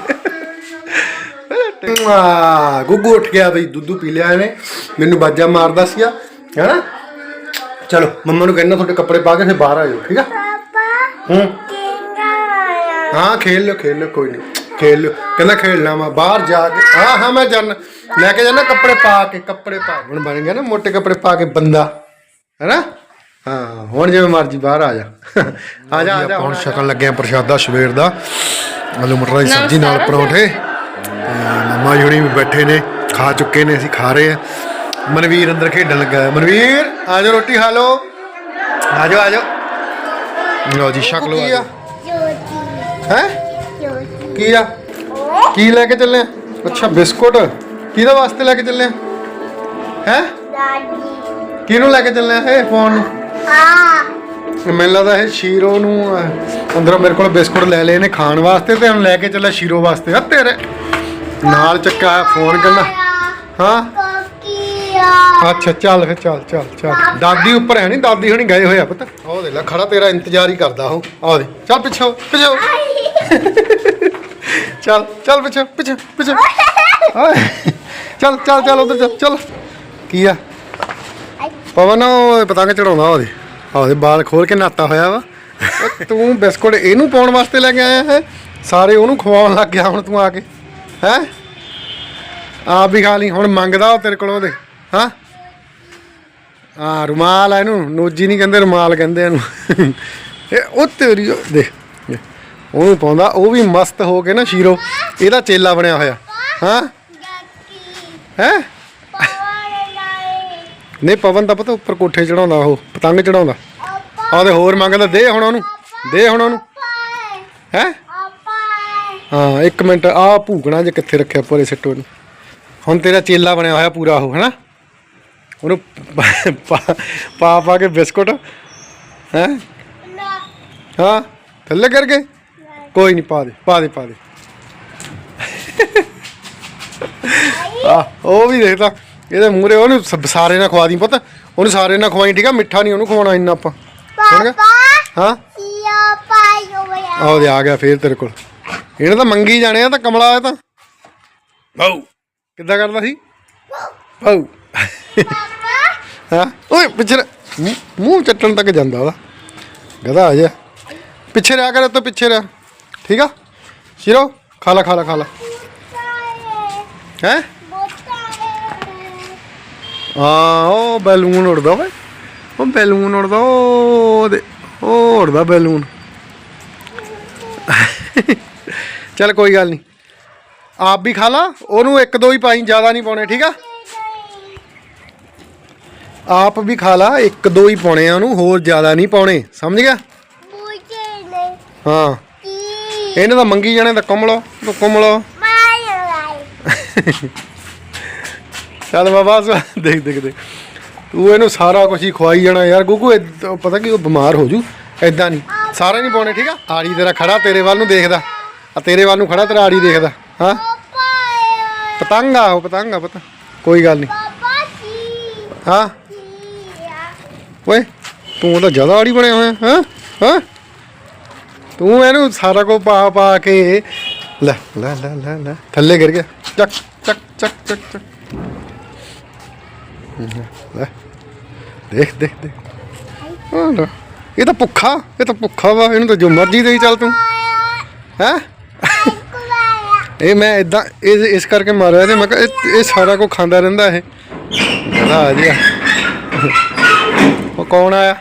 ਗੁੱਗੂ ਉੱਠ ਗਿਆ ਬਈ ਦੁੱਧੂ ਪੀ ਲਿਆ ਇਹਨੇ। ਮੈਨੂੰ ਬਾਜਾ ਮਾਰਦਾ ਸੀਗਾ ਹੈਨਾ? ਚਲੋ ਮੰਮਾ ਨੂੰ ਕਹਿੰਦਾ ਤੁਹਾਡੇ ਕੱਪੜੇ ਪਾ ਕੇ ਫਿਰ ਬਾਹਰ ਆ ਜਾਓ ਠੀਕ ਆ? ਹੂੰ? ਹਾਂ ਖੇਲ ਲਓ ਖੇਲ ਲਓ ਕੋਈ ਨਹੀਂ। ਖੇਲ ਲਓ। ਕਹਿੰਦਾ ਖੇਲਣਾ ਵਾ ਬਾਹਰ ਜਾ ਕੇ। ਹਾਂ ਹਾਂ ਮੈਂ ਜਾਣ। ਲੈ ਕੇ ਜਾਣਾ ਕੱਪੜੇ ਪਾ ਕੇ ਕੱਪੜੇ ਪਾ ਹੁਣ ਬਣ ਗਿਆ ਨਾ ਮੋٹے ਕੱਪੜੇ ਪਾ ਕੇ ਬੰਦਾ ਹੈਨਾ? ਹਾਂ ਹੁਣ ਜਿਵੇਂ ਮਰਜ਼ੀ ਬਾਹਰ ਆ ਜਾ। ਆ ਜਾ ਆ ਜਾ ਹੁਣ ਛਕਣ ਲੱਗੇ ਆ ਪ੍ਰਸ਼ਾਦਾ ਸਵੇਰ ਦਾ। ਆਲੂ ਮਟਰਾਂ ਦੀ ਸਬਜ਼ੀ ਨਾਲ ਪਰੌਂਠੇ। ਮੰਮਾ ਜੀ ਵੀ ਬੈਠੇ ਨੇ, ਖਾ ਚੁੱਕੇ ਨੇ, ਅਸੀਂ ਖਾ ਰਹੇ ਆ ਮਨਵੀਰ ਅੰਦਰ ਖੇਡਣ ਲੱਗਾ ਹੈ। ਮਨਵੀਰ, ਆ ਜਾ ਰੋਟੀ ਖਾ ਲਓ। ਆ ਜਾਓ ਆ ਜਾਓ। ਲਓ ਜੀ, ਛਕ ਲਓ, ਆ ਹੈ? ਕੀ ਆ? ਕੀ ਲੈ ਕੇ ਚੱਲੇ ਅੱਛਾ, ਬਿਸਕੁਟ। ਕਿਹਦੇ ਵਾਸਤੇ ਲੈ ਕੇ ਚੱਲੇ ਹੈ? ਕਿਹਨੂੰ ਲੈ ਕੇ ਚੱਲੇ ਇਹ ਫੋਨ ਨੂੰ? ਮੈਨੂੰ ਲੱਗਦਾ ਇਹ ਸ਼ੀਰੋ ਨੂੰ ਅੰਦਰੋਂ ਮੇਰੇ ਕੋਲ ਬਿਸਕੁਟ ਲੈ ਲਏ ਨੇ ਖਾਣ ਵਾਸਤੇ ਤੇ ਹੁਣ ਲੈ ਕੇ ਚੱਲਿਆ ਸ਼ੀਰੋ ਵਾਸਤੇ। ਆ ਤੇਰੇ। ਨਾਲ ਚੱਕਾ ਫੋਨ ਕਰਨਾ ਹਾਂ? ਅੱਛਾ ਚੱਲ ਫਿਰ ਚੱਲ ਚੱਲ ਚੱਲ। ਦਾਦੀ ਉੱਪਰ ਹੈ ਨਹੀਂ ਦਾਦੀ ਹੁਣੀ ਗਏ ਹੋਏ ਆ ਪੁੱਤ। ਉਹ ਦੇ ਲੈ ਖੜਾ ਤੇਰਾ ਇੰਤਜ਼ਾਰ ਹੀ ਕਰਦਾ ਉਹ। ਆ ਦੇ ਚੱਲ ਪਿੱਛੇ ਹੋ, ਪਿੱਛੇ। ਹੋ। ਚੱਲ ਚੱਲ ਪਿੱਛੇ ਪਿੱਛੇ ਪਿੱਛੇ। ਓਏ ਚੱਲ ਚੱਲ ਚੱਲ ਉਧਰ ਚੱਲ ਚੱਲ। ਕੀ ਆ? ਪਵਨ ਉਹ ਪਤੰਗ ਚੜਾਉਂਦਾ ਉਹਦੇ। ਉਹਦੇ ਬਾਲ ਖੋਲ ਕੇ ਨਾਤਾ ਹੋਇਆ ਵਾ। ਤੂੰ ਬਿਸਕੁਟ ਇਹਨੂੰ ਪਾਉਣ ਵਾਸਤੇ ਲੈ ਕੇ ਆਇਆ ਹੈ? ਸਾਰੇ ਉਹਨੂੰ ਖਵਾਉਣ ਲੱਗ ਗਿਆ ਹੁਣ ਤੂੰ ਆ ਕੇ। ਹੈ? ਆਪ ਵੀ ਖਾ ਲਈ ਹੁਣ ਮੰਗਦਾ ਉਹ ਤੇਰੇ ਕੋਲ ਉਹਦੇ ਹਾਂ? ਆ ਰੁਮਾਲ ਆ ਇਹਨੂੰ ਨੋਜੀ ਨਹੀਂ ਕਹਿੰਦੇ ਰੁਮਾਲ ਕਹਿੰਦੇ ਇਹਨੂੰ। ਇਹ ਉਹ ਤੇਰੀ ਉਹ ਦੇਖ ਦੇਖ। ਉਹਨੂੰ ਪਾਉਂਦਾ ਉਹ ਵੀ ਮਸਤ ਹੋ ਕੇ ਨਾ ਸ਼ੀਰੋ ਇਹਦਾ ਚੇਲਾ ਬਣਿਆ ਹੋਇਆ ਹਾਂ? ਹੈ? ਨਹੀਂ ਪਵਨ ਦਾ ਪਤਾ ਉੱਪਰ ਕੋਠੇ ਚੜਾਉਂਦਾ ਉਹ ਪਤੰਗ ਚੜਾਉਂਦਾ। ਆਦੇ ਹੋਰ ਮੰਗਦਾ ਦੇ ਹੁਣ ਉਹਨੂੰ ਦੇ ਹੁਣ ਉਹਨੂੰ। ਹੈ? ਹਾਂ ਇੱਕ ਮਿੰਟ ਆ ਭੂਕਣਾ ਜੇ ਕਿੱਥੇ ਰੱਖਿਆ ਪਰੇ ਸਿੱਟੋ ਨੂੰ। ਹੁਣ ਤੇਰਾ ਚੇਲਾ ਬਣਿਆ ਹੋਇਆ ਪੂਰਾ ਉਹ ਹੈਨਾ? ਉਹਨੂੰ ਪਾ- ਪਾ ਕੇ ਬਿਸਕੁਟ ਹੈ? ਹਾਂ ਥੱਲੇ ਕਰਕੇ ਕੋਈ ਨਹੀਂ ਪਾ ਦੇ ਪਾ ਦੇ ਪਾ ਦੇ। ਆ ਉਹ ਵੀ ਦੇਖਦਾ ਇਹਦੇ ਮੂਹਰੇ ਉਹਨੂੰ ਸਾਰੇ ਨਾਲ ਖਵਾ ਦੀ ਪੁੱਤ। ਉਹਨੂੰ ਸਾਰੇ ਨਾਲ ਖਵਾਈ ਠੀਕ ਆ? ਮਿੱਠਾ ਨਹੀਂ ਉਹਨੂੰ ਖਵਾਉਣਾ ਇੰਨਾ ਆਪਾਂ। ਹਾਂ? ਆਹ ਦੇ ਆ ਗਿਆ ਫੇਰ ਤੇਰੇ ਕੋਲ। ਇਹਨੇ ਤਾਂ ਮੰਗੀ ਜਾਣੇ ਆ ਤਾਂ ਕਮਲਾ ਆ ਤਾਂ। ਬਾਉ ਕਿੱਦਾਂ ਕਰਦਾ ਸੀ? ਬਾਉ ਹਾਂ ਓਏ ਪਿੱਛੇ। ਮੂੰਹ- ਮੂੰਹ ਚੱਟਣ ਤੱਕ ਜਾਂਦਾ ਉਹਦਾ। ਗਧਾ ਆ ਜਾ ਪਿੱਛੇ ਰਿਆ ਕਰ ਤੋ ਪਿੱਛੇ ਰਿਆ ਠੀਕ ਆ? ਸ਼ੀਰੋ ਖਾ ਲਾ ਖਾ ਲਾ ਖਾ ਲਾ। ਹੈ? ਹਾਂ ਉਹ ਬੈਲੂਨ ਉੜਦਾ ਓਏ। ਉਹ ਬੈਲੂਨ ਉੜਦਾ ਉਹ ਦੇ ਉਹ ਉੜਦਾ ਬੈਲੂਨ। ਚੱਲ ਕੋਈ ਗੱਲ ਨਹੀਂ। ਆਪ ਵੀ ਖਾ ਲਾ ਉਹਨੂੰ ਇੱਕ ਦੋ ਹੀ ਪਾਈ ਜ਼ਿਆਦਾ ਨਹੀਂ ਪਾਉਣੇ ਠੀਕ ਆ? ਆਪ ਵੀ ਖਾ ਲਾ ਇੱਕ ਦੋ ਹੀ ਪਾਉਣੇ ਆ ਉਹਨੂੰ ਹੋਰ ਜ਼ਿਆਦਾ ਨਹੀਂ ਪਾਉਣੇ ਸਮਝ ਗਿਆ? ਹਾਂ। ਇਹਨੇ ਤਾਂ ਮੰਗੀ ਜਾਣੇ ਤਾਂ ਕੁੰਮਲੋ ਤੂੰ ਕੁੰਮਲੋ ਚੱਲ ਬਾਬਾ ਸ- ਦੇਖ ਦੇਖ ਦੇ ਤੂੰ ਇਹਨੂੰ ਸਾਰਾ ਕੁਝ ਹੀ ਖਵਾਈ ਜਾਣਾ ਯਾਰ ਗੁੱਗੂ ਪਤਾ ਕੀ ਉਹ ਬਿਮਾਰ ਹੋ ਜੂ ਐਦਾਂ ਨਹੀਂ। ਸਾਰੇ ਨਹੀਂ ਪਾਉਣੇ ਠੀਕ ਆ? ਆੜੀ ਤੇਰਾ ਖੜਾ ਤੇਰੇ ਵੱਲ ਨੂੰ ਦੇਖਦਾ। ਆ ਤੇਰੇ ਵੱਲ ਨੂੰ ਖੜਾ ਤੇਰਾ ਆੜੀ ਦੇਖਦਾ ਹਾਂ? ਪਤੰਗ ਆ ਉਹ ਪਤੰਗ ਆ ਪਤਾ। ਕੋਈ ਗੱਲ ਨਹੀਂ। ਹਾਂ? ਓਏ ਤੂੰ ਤਾਂ ਜ਼ਿਆਦਾ ਆੜੀ ਬਣਿਆ ਹੋਇਆ ਹਾਂ? ਹਾਂ? ਤੂੰ ਇਹਨੂੰ ਸਾਰਾ ਕੁਝ ਪਾ ਪਾ ਕੇ ਲੈ ਲੈ ਲੈ ਲੈ ਲੈ। ਥੱਲੇ ਗਿਰ ਗਿਆ। ਚੱਕ ਚੱਕ ਚੱਕ ਚੱਕ ਚੱਕ। ਲੈ। ਦੇਖ ਦੇਖ ਦੇਖ। ਲੈ। ਇਹ ਤਾਂ ਭੁੱਖਾ ਇਹ ਤਾਂ ਭੁੱਖਾ ਵਾ ਇਹਨੂੰ ਤਾਂ ਜੋ ਮਰਜ਼ੀ ਦੇਈ ਚੱਲ ਤੂੰ। ਹੈ? ਇਹ ਮੈਂ ਇਦਾਂ ਇਹ ਇਸ ਕਰਕੇ ਮਾਰਿਆ ਤੇ ਮੈਂ ਕਿਹਾ ਇਹ- ਇਹ ਸਾਰਾ ਕੁਝ ਖਾਂਦਾ ਰਹਿੰਦਾ ਇਹ। ਬੜਾ ਆ ਗਿਆ ਉਹ ਕੌਣ ਆਇਆ?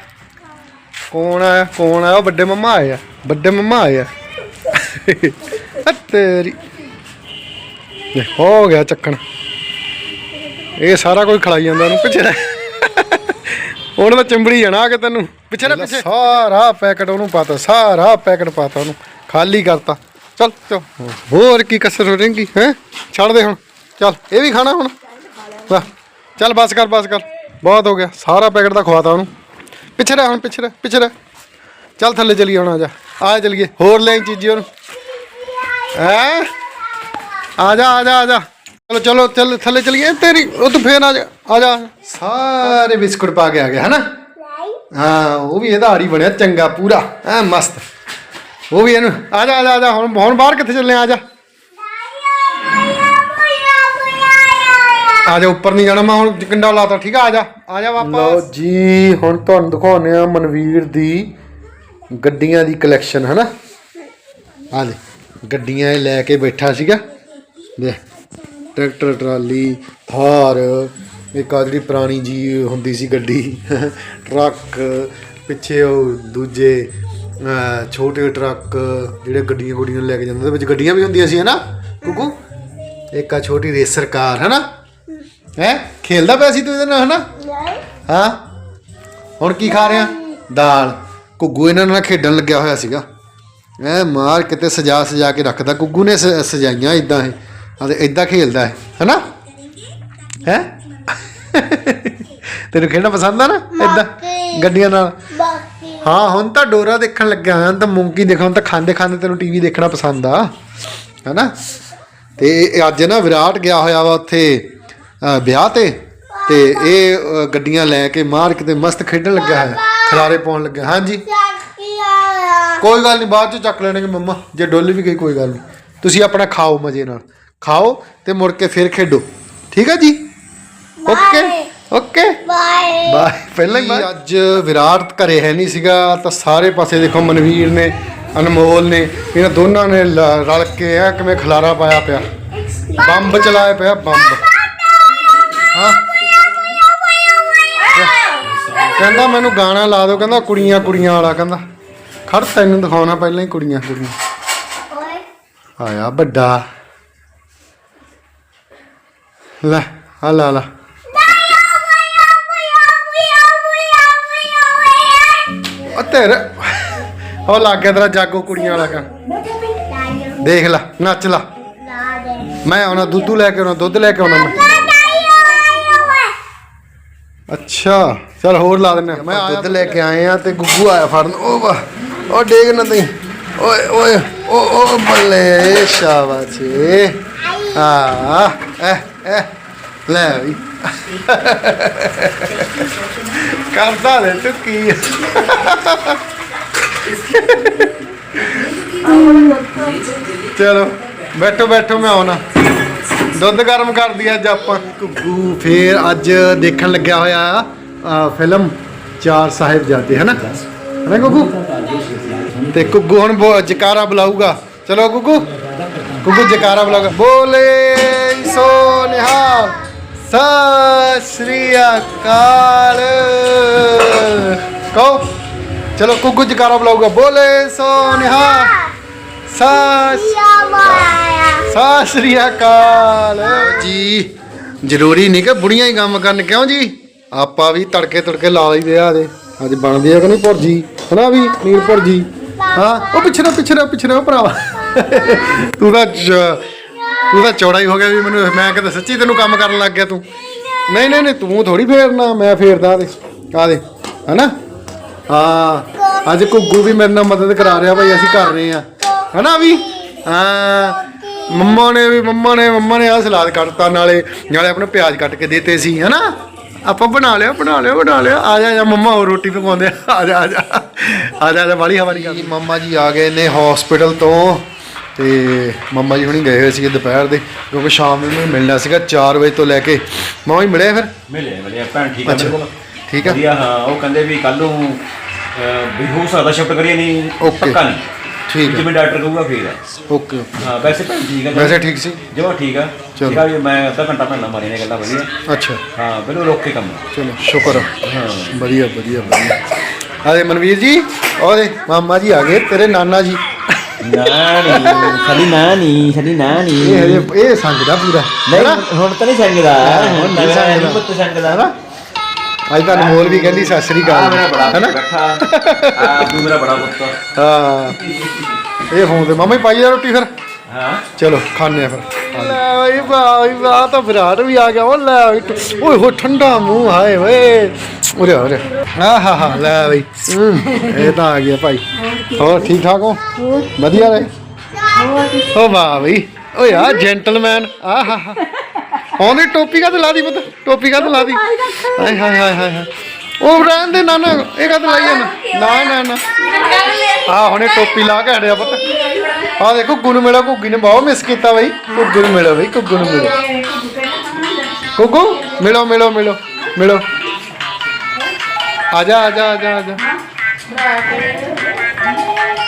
ਕੌਣ ਆਇਆ? ਕੌਣ ਆਇਆ? ਉਹ ਵੱਡੇ ਮੰਮਾ ਆਏ ਆ। ਵੱਡੇ ਮੰਮਾ ਆਏ ਆ। ਆ ਤੇਰੀ। ਲੈ, ਹੋ ਗਿਆ ਚੱਕਣ। ਇਹ ਸਾਰਾ ਕੁਝ ਖਲਾਈ ਜਾਂਦਾ ਉਹਨੂੰ ਪਿੱਛੇ ਰਹਿ। ਉਹਨੇ ਤਾਂ ਚੰਬੜੀ ਜਾਣਾ ਆ ਕੇ ਤੈਨੂੰ। ਪਿੱਛੇ ਨਾ ਪਿੱਛੇ। ਸਾਰਾ ਪੈਕਟ ਉਹਨੂੰ ਪਾਤਾ ਸਾਰਾ ਪੈਕਟ ਪਾਤਾ ਉਹਨੂੰ। ਖਾਲੀ ਕਰਤਾ। ਚੱਲ ਚੱਲ। ਹੋਰ ਕੀ ਕਸਰ ਹੋ ਰਹੀ ਹੈ? ਛੱਡ ਦੇ ਹੁਣ। ਚੱਲ ਇਹ ਵੀ ਖਾਣਾ ਹੁਣ? ਵਾਹ। ਚੱਲ ਬਸ ਕਰ ਬਸ ਕਰ। ਬਹੁਤ ਹੋ ਗਿਆ। ਸਾਰਾ ਪੈਕਟ ਦਾ ਖਵਾਤਾ ਉਹਨੂੰ। ਪਿੱਛੇ ਰਹਿ ਹੁਣ ਪਿੱਛੇ ਰਹਿ ਪਿੱਛੇ ਰਹਿ। ਚੱਲ ਥੱਲੇ ਚਲੀਏ ਹੁਣ ਆ ਜਾ। ਆ ਚਲੀਏ। ਹੋਰ ਲੈ ਚੀਜ਼ੀ ਉਹਨੂੰ। ਹੈ? ਆ ਜਾ ਆ ਜਾ ਆ ਜਾ। ਚਲੋ ਚਲੋ ਚੱਲ ਥੱਲੇ ਚਲੀਏ। ਤੇਰੀ ਉਹ ਤੂੰ ਫੇਰ ਆ ਜਾ ਆ ਜਾ। ਸਾਰੇ ਬਿਸਕੁਟ ਪਾ ਕੇ ਆ ਗਿਆ ਹਨਾ? ਹਾਂ ਉਹ ਵੀ ਇਹਦਾ ਆੜੀ ਬਣਿਆ ਚੰਗਾ ਪੂਰਾ। ਐ ਮਸਤ। ਉਹ ਵੀ ਇਹਨੂੰ, ਆ ਜਾ ਆ ਜਾ ਹੁਣ ਹੁਣ ਬਾਹਰ ਕਿੱਥੇ ਚੱਲੇ ਆ ਜਾ। ਆ ਜਾ, ਉੱਪਰ ਨਹੀਂ ਜਾਣਾ, ਮੈਂ ਹੁਣ ਕੰਡਾ ਲਾਤਾ, ਠੀਕ ਆ ਆ ਜਾ ਆ ਜਾ ਵਾਪਸ। ਲਓ ਜੀ, ਹੁਣ ਤੁਹਾਨੂੰ ਦਿਖਾਉਨੇ ਆ ਮਨਵੀਰ ਦੀ ਗੱਡੀਆਂ ਦੀ ਕਲੈਕਸ਼ਨ ਹਨਾ? ਆ ਲੈ, ਗੱਡੀਆਂ ਇਹ ਲੈ ਕੇ ਬੈਠਾ ਸੀਗਾ। ਦੇ ਟਰੈਕਟਰ, ਟਰਾਲੀ ਥਾਰ ਇੱਕ ਆ ਜਿਹੜੀ ਪੁਰਾਣੀ ਜੀ ਹੁੰਦੀ ਸੀ ਗੱਡੀ, ਟਰੱਕ, ਪਿੱਛੇ ਉਹ ਦੂਜੇ ਛੋਟੇ ਟਰੱਕ ਜਿਹੜੇ ਗੱਡੀਆਂ ਗੁੱਡੀਆਂ ਲੈ ਕੇ ਜਾਂਦੇ ਉਹਦੇ ਵਿੱਚ ਗੱਡੀਆਂ ਵੀ ਹੁੰਦੀਆਂ ਸੀ ਹਨਾ ਕੁਕੂ? ਇੱਕ ਆ ਛੋਟੀ ਰੇਸਰ ਕਾਰ ਹਨਾ ਹੈ? ਖੇਲਦਾ ਪਿਆ ਸੀ ਤੂੰ ਇਹਦੇ ਨਾਲ ਹਨਾ ਹਾਂ? ਹੁਣ ਕੀ ਖਾ ਰਿਹਾ? ਦਾਲ। ਘੁੱਗੂ ਇਹਨਾਂ ਨਾਲ ਖੇਡਣ ਲੱਗਿਆ ਹੋਇਆ ਸੀਗਾ। ਐ ਮਾਰ ਕਿਤੇ ਸਜਾ ਸਜਾ ਕੇ ਰੱਖਦਾ। ਗੁੱਗੂ ਨੇ ਸਜਾਈਆਂ ਇਦਾਂ ਇਹ। ਅਤੇ ਇਦਾਂ ਖੇਲਦਾ ਹੈ ਹਨਾ ਹੈ? ਤੈਨੂੰ ਖੇਡਣਾ ਪਸੰਦ ਆ ਨਾ? ਇਦਾਂ ਗੱਡੀਆਂ ਨਾਲ? ਹਾਂ ਹੁਣ ਤਾਂ ਡੋਰਾ ਦੇਖਣ ਲੱਗਿਆ ਹਾਂ ਤਾਂ ਮੂੰਗੀ ਦੇਖਣ ਤਾਂ ਖਾਂਦੇ ਖਾਂਦੇ ਤੈਨੂੰ ਟੀਵੀ ਦੇਖਣਾ ਪਸੰਦ ਆ। ਹੈਨਾ? ਤੇ ਅੱਜ ਨਾ ਵਿਰਾਟ ਗਿਆ ਹੋਇਆ ਵਾ ਉੱਥੇ ਵਿਆਹ ਤੇ ਤੇ ਇਹ ਗੱਡੀਆਂ ਲੈ ਕੇ ਮਾਰ ਕਿਤੇ ਮਸਤ ਖੇਡਣ ਲੱਗਿਆ ਹੈ ਖਲਾਰੇ ਪਾਉਣ ਲੱਗਿਆ। ਹਾਂਜੀ? ਕੋਈ ਗੱਲ ਨਹੀਂ ਬਾਅਦ ਚ ਚੱਕ ਲੈਣਗੇ ਮੰਮਾ ਜੇ ਡੁੱਲ ਵੀ ਗਈ ਕੋਈ ਗੱਲ ਨਹੀਂ। ਤੁਸੀਂ ਆਪਣਾ ਖਾਓ ਮਜ਼ੇ ਨਾਲ। ਖਾਓ ਤੇ ਮੁੜ ਕੇ ਫਿਰ ਖੇਡੋ। ਠੀਕ ਆ ਜੀ? ਓਕੇ ਓਕੇ ਬਾਏ ਬਾਏ ਪਹਿਲਾਂ ਹੀ ਅੱਜ ਵਿਰਾਟ ਘਰੇ ਹੈ ਨਹੀਂ ਸੀਗਾ ਤਾਂ ਸਾਰੇ ਪਾਸੇ ਦੇਖੋ ਮਨਵੀਰ ਨੇ ਅਨਮੋਲ ਨੇ ਇਹਨਾਂ ਦੋਨਾਂ ਨੇ ਲ- ਰਲ ਕੇ ਆ ਕਿਵੇਂ ਖਲਾਰਾ ਪਾਇਆ ਪਿਆ। ਬੰਬ ਚਲਾਇਆ ਪਿਆ ਬੰਬ। ਹਾਂ ਕਹਿੰਦਾ ਮੈਨੂੰ ਗਾਣਾ ਲਾ ਦਿਓ ਕਹਿੰਦਾ ਕੁੜੀਆਂ ਕੁੜੀਆਂ ਵਾਲਾ ਕਹਿੰਦਾ। ਖੜ ਤੈਨੂੰ ਦਿਖਾਉਣਾ ਪਹਿਲਾਂ ਹੀ ਕੁੜੀਆਂ ਕੁੜੀਆਂ। ਆਇਆ ਵੱਡਾ। ਲੈ ਆ ਲਾ ਲਾ। ਤੇਰੇ ਉਹ ਲੱਗ ਗਿਆ ਤੇਰਾ ਜਾਗੋ ਕੁੜੀਆਂ ਵਾਲਾ ਕਰ ਦੇਖ ਲੈ, ਨੱਚ ਲਾ। ਮੈਂ ਆਉਣਾ, ਦੁੱਧ ਲੈ ਕੇ ਆਉਣਾ, ਦੁੱਧ ਲੈ ਕੇ ਆਉਣਾ ਮੈਂ। ਅੱਛਾ, ਚਲ ਹੋਰ ਲਾ ਦਿੰਨੇ ਮੈਂ ਦੁੱਧ ਲੈ ਕੇ ਆਏ ਆ ਤੇ ਗੁੱਗੂ ਆਇਆ ਫੜਨ। ਉਹ ਵਾਹ ਉਹ ਡੇਗ ਨਾ ਤਈ ਓਏ ਓਏ ਓ ਓ ਬੱਲੇ, ਸ਼ਾਬਾਸ਼। ਆ ਐ ਐ, ਲੈ ਵੀ। ਕਰਦਾ ਲੈ ਤੂੰ ਕੀ ਚਲੋ, ਬੈਠੋ ਬੈਠੋ, ਮੈਂ ਆਉਣਾ। ਦੁੱਧ ਗਰਮ ਕਰ ਅੱਜ ਆਪਾਂ। ਕੁੱਗੂ ਫੇਰ ਅੱਜ ਦੇਖਣ ਲੱਗਿਆ ਹੋਇਆ ਆ ਫਿਲਮ ਚਾਰ ਸਾਹਿਬ ਜਾਦੇ ਹਨਾ? ਹਨਾ ਕੁੱਗੂ ਤੇ ਕੁੱਗੂ ਹੁਣ ਬੋ- ਜਕਾਰਾ ਬੁਲਾਊਗਾ। ਚਲੋ ਗੁੱਗੂ ਗੁੱਗੂ ਜਕਾਰਾ ਬੁਲਾਊਗਾ। ਬੋਲੇ, ਸੋ ਨਿਹਾਲ। ਸਤਿ ਸ੍ਰੀ ਅਕਾਲ ਕਹੋ। ਚਲੋ ਗੁੱਗੂ ਜਕਾਰਾ ਬੁਲਾਊਗਾ। ਬੋਲੇ ਸੋ ਨਿਹਾਲ ਸਤਿ ਸ੍ਰੀ ਅਕਾਲ ਜੀ, ਜ਼ਰੂਰੀ ਨਹੀਂ ਕਿ ਬੁੜੀਆਂ ਹੀ ਕੰਮ ਕਰਨ। ਕਿਉਂ ਜੀ? ਆਪਾਂ ਵੀ ਤੜਕੇ ਤੜਕੇ ਲਾ ਲਈਦੇ ਆ ਦੇ। ਅੱਜ ਬਣਦੀ ਆ ਕਿ ਨਹੀਂ ਭੁਰਜੀ? ਹਨਾ ਵੀ ਨੀਰ ਭੁਰਜੀ? ਹਾਂ। ਉਹ ਪਿੱਛੇ ਨਾ ਪਿੱਛੇ ਨਾ ਭਰਾਵਾ। ਤੂੰ ਤਾਂ ਤੂੰ ਤਾਂ ਚੌੜਾ ਹੀ ਹੋ ਗਿਆ ਵੀ ਮੈਨੂੰ ਮੈਂ ਕਹਿੰਦਾ ਸੱਚੀ ਤੈਨੂੰ ਕੰਮ ਕਰਨ ਲੱਗ ਗਿਆ ਤੂੰ। ਨਹੀਂ ਨਹੀਂ ਨਹੀਂ, ਤੂੰ ਥੋੜੀ ਫੇਰਨਾ, ਮੈਂ ਫੇਰਦਾ ਦੇ ਆ ਦੇ ਹਨਾ? ਹਾਂ, ਅੱਜ ਗੁੱਗੂ ਵੀ ਮੇਰੇ ਨਾਲ ਮਦਦ ਕਰਾ ਰਿਹਾ ਭਾਈ ਅਸੀਂ ਕਰ ਰਹੇ ਆ ਹਨਾ ਵੀ? ਹਾਂ, ਮੰਮਾ ਨੇ ਵੀ, ਮੰਮਾ ਨੇ ਮੰਮਾ ਨੇ ਆ ਸਲਾਦ ਕੱਟਤਾ ਨਾਲੇ ਨਾਲੇ ਆਪਣੇ ਪਿਆਜ਼ ਕੱਟ ਕੇ ਦਿੱਤੇ ਸੀ, ਹਨਾ? ਆਪਾਂ ਬਣਾ ਲਿਆ ਬਣਾ ਲਿਆ ਬਣਾ ਲਿਆ। ਆ ਜਾ ਜਾ, ਮੰਮਾ ਹੋਰ ਰੋਟੀ ਪਕਾਉਂਦੇ ਆ। ਆ ਜਾ ਆ ਜਾ ਆ ਜਾ ਆ ਜਾ ਬਾਲੀ ਮੰਮਾ ਜੀ ਆ ਗਏ ਨੇ ਹਸਪੀਟਲ ਤੋਂ। ਤੇ ਮੰਮਾ ਜੀ ਹੁਣੀ ਗਏ ਹੋਏ ਸੀਗੇ ਦੁਪਹਿਰ ਦੇ ਕਿਉਂਕਿ ਸ਼ਾਮ ਨੂੰ ਮੈਨੂੰ ਮਿਲਣਾ ਸੀਗਾ 4 ਵਜੇ ਤੋਂ ਲੈ ਕੇ। ਮੰਮਾ ਜੀ ਮਿਲੇ ਫਿਰ? ਮਿਲੇ ਮਿਲੇ ਭੈਣ ਠੀਕ ਆ ਅੱਛਾ। ਮੇਰੇ ਕੋਲ। ਠੀਕ ਆ। ਵਧੀਆ ਹਾਂ ਉਹ ਕਹਿੰਦੇ ਵੀ ਕੱਲ ਨੂੰ ਅਹ, ਵੀ ਹੋ ਸਕਦਾ ਸ਼ਿਫਟ ਕਰੀਏ ਨਹੀਂ Okay। ਪੱਕਾ ਨਹੀਂ। ਠੀਕ ਜਿਵੇਂ ਡਾਕਟਰ ਕਹੂਗਾ ਫੇਰ ਆ। ਓਕੇ ਹਾਂ ਵੈਸੇ ਭੈਣ ਠੀਕ ਆ ਵੈਸੇ ਠੀਕ ਸੀ? ਜਮਾ ਠੀਕ ਆ। ਚਲੋ। ਠੀਕ ਆ ਵੀ ਮੈਂ ਅੱਧਾ ਘੰਟਾ ਪਹਿਲਾਂ ਮਾਰੀ ਨੇ ਗੱਲਾਂ ਵਧੀਆ। ਅੱਛਾ। ਹਾਂ ਬਿਲਕੁਲ ਰੋਕ ਕੇ ਕੰਮ। ਚਲੋ ਸ਼ੁਕਰ ਆ। ਹਾਂ। ਵਧੀਆ ਵਧੀਆ ਵਧੀਆ। ਆਲੇ ਮਨਵੀਰ ਜੀ ਉਹਦੇ ਮਾਮਾ ਜੀ ਆ ਗਏ ਤੇਰੇ ਨਾਨਾ ਜੀ। ਨਾਨੀ ਸਾਡੀ ਨਾਨੀ ਸਾਡੀ ਨਾਨੀ। ਇਹ ਹਜੇ ਇਹ ਸੰਗਦਾ ਪੂਰਾ। ਨਹੀਂ? ਹੁਣ ਤਾਂ ਨਹੀਂ ਸੰਗਦਾ ਹੁਣ ਨਹੀਂ ਸੰਗਦਾ। ਪੁੱਤ ਸੰਗਦਾ। ਹੈਨਾ? ਅੱਜ ਤਾਂ ਅਨਮੋਲ ਵੀ ਕਹਿੰਦੀ ਸਤਿ ਸ੍ਰੀ ਅਕਾਲ ਹੈਨਾ? ਆ ਤੂੰ ਮੇਰਾ ਬੜਾ ਪੁੱਤ। ਹਾਂ। ਇਹ ਫੋਨ ਤੇ ਮਾਮਾ ਹੀ ਪਾਈ ਜਾ ਰੋਟੀ ਫਿਰ। ਹਾਂ। ਚਲੋ ਖਾਣੇ ਆ ਫਿਰ। ਲੈ ਬਈ ਭਾਈ ਵਾਹ ਤਾਂ ਵਿਰਾਟ ਵੀ ਆ ਗਿਆ। ਉਹ ਲੈ ਓਏ ਹੋ ਠੰਡਾ ਮੂੰਹ ਹਾਏ ਓਏ। ਉਰੇ ਆ, ਉਰੇ ਆ। ਹਾ ਹਾ ਲੈ ਬਈ। ਇਹ ਤਾਂ ਆ ਗਿਆ ਭਾਈ। ਹੋਰ ਠੀਕ ਠਾਕ ਹੋ? ਵਧੀਆ ਰਹੇ? ਓ ਵਾਹ ਬਈ। ਓਏ ਆ ਜੈਂਟਲਮੈਨ ਆ ਹਾ ਹਾ। ਉਹਨੇ ਟੋਪੀ ਕਾ ਲਾ ਦੀ ਪੁੱਤ? ਟੋਪੀ ਕਾ ਲਾ ਦੀ? ਹਾਏ ਹਾਏ ਹਾਏ ਹਾਏ ਹਾਏ। ਉਹ ਰਹਿਣ ਦੇ ਨਾ ਨਾ ਇਹ ਕਾ ਲਾਈ ਜਾਣਾ ਨਾ ਨਾ ਨਾ। ਆ ਹੁਣੇ ਟੋਪੀ ਲਾ ਕੇ ਹੜਿਆ ਪੁੱਤ। ਆ ਦੇਖੋ ਗੁੱਗੂ ਨੂੰ ਮਿਲਿਆ ਗੁੱਗੀ ਨੇ ਬਹੁਤ ਮਿਸ ਕੀਤਾ ਬਈ ਗੁੱਗੂ ਨੂੰ ਮਿਲੋ ਬਈ ਗੁੱਗੂ ਨੂੰ ਮਿਲੋ ਗੁੱਗੂ ਮਿਲੋ ਮਿਲੋ ਮਿਲੋ ਮਿਲੋ ਆ ਜਾ ਆ ਜਾ ਆ ਜਾ ਆ ਜਾ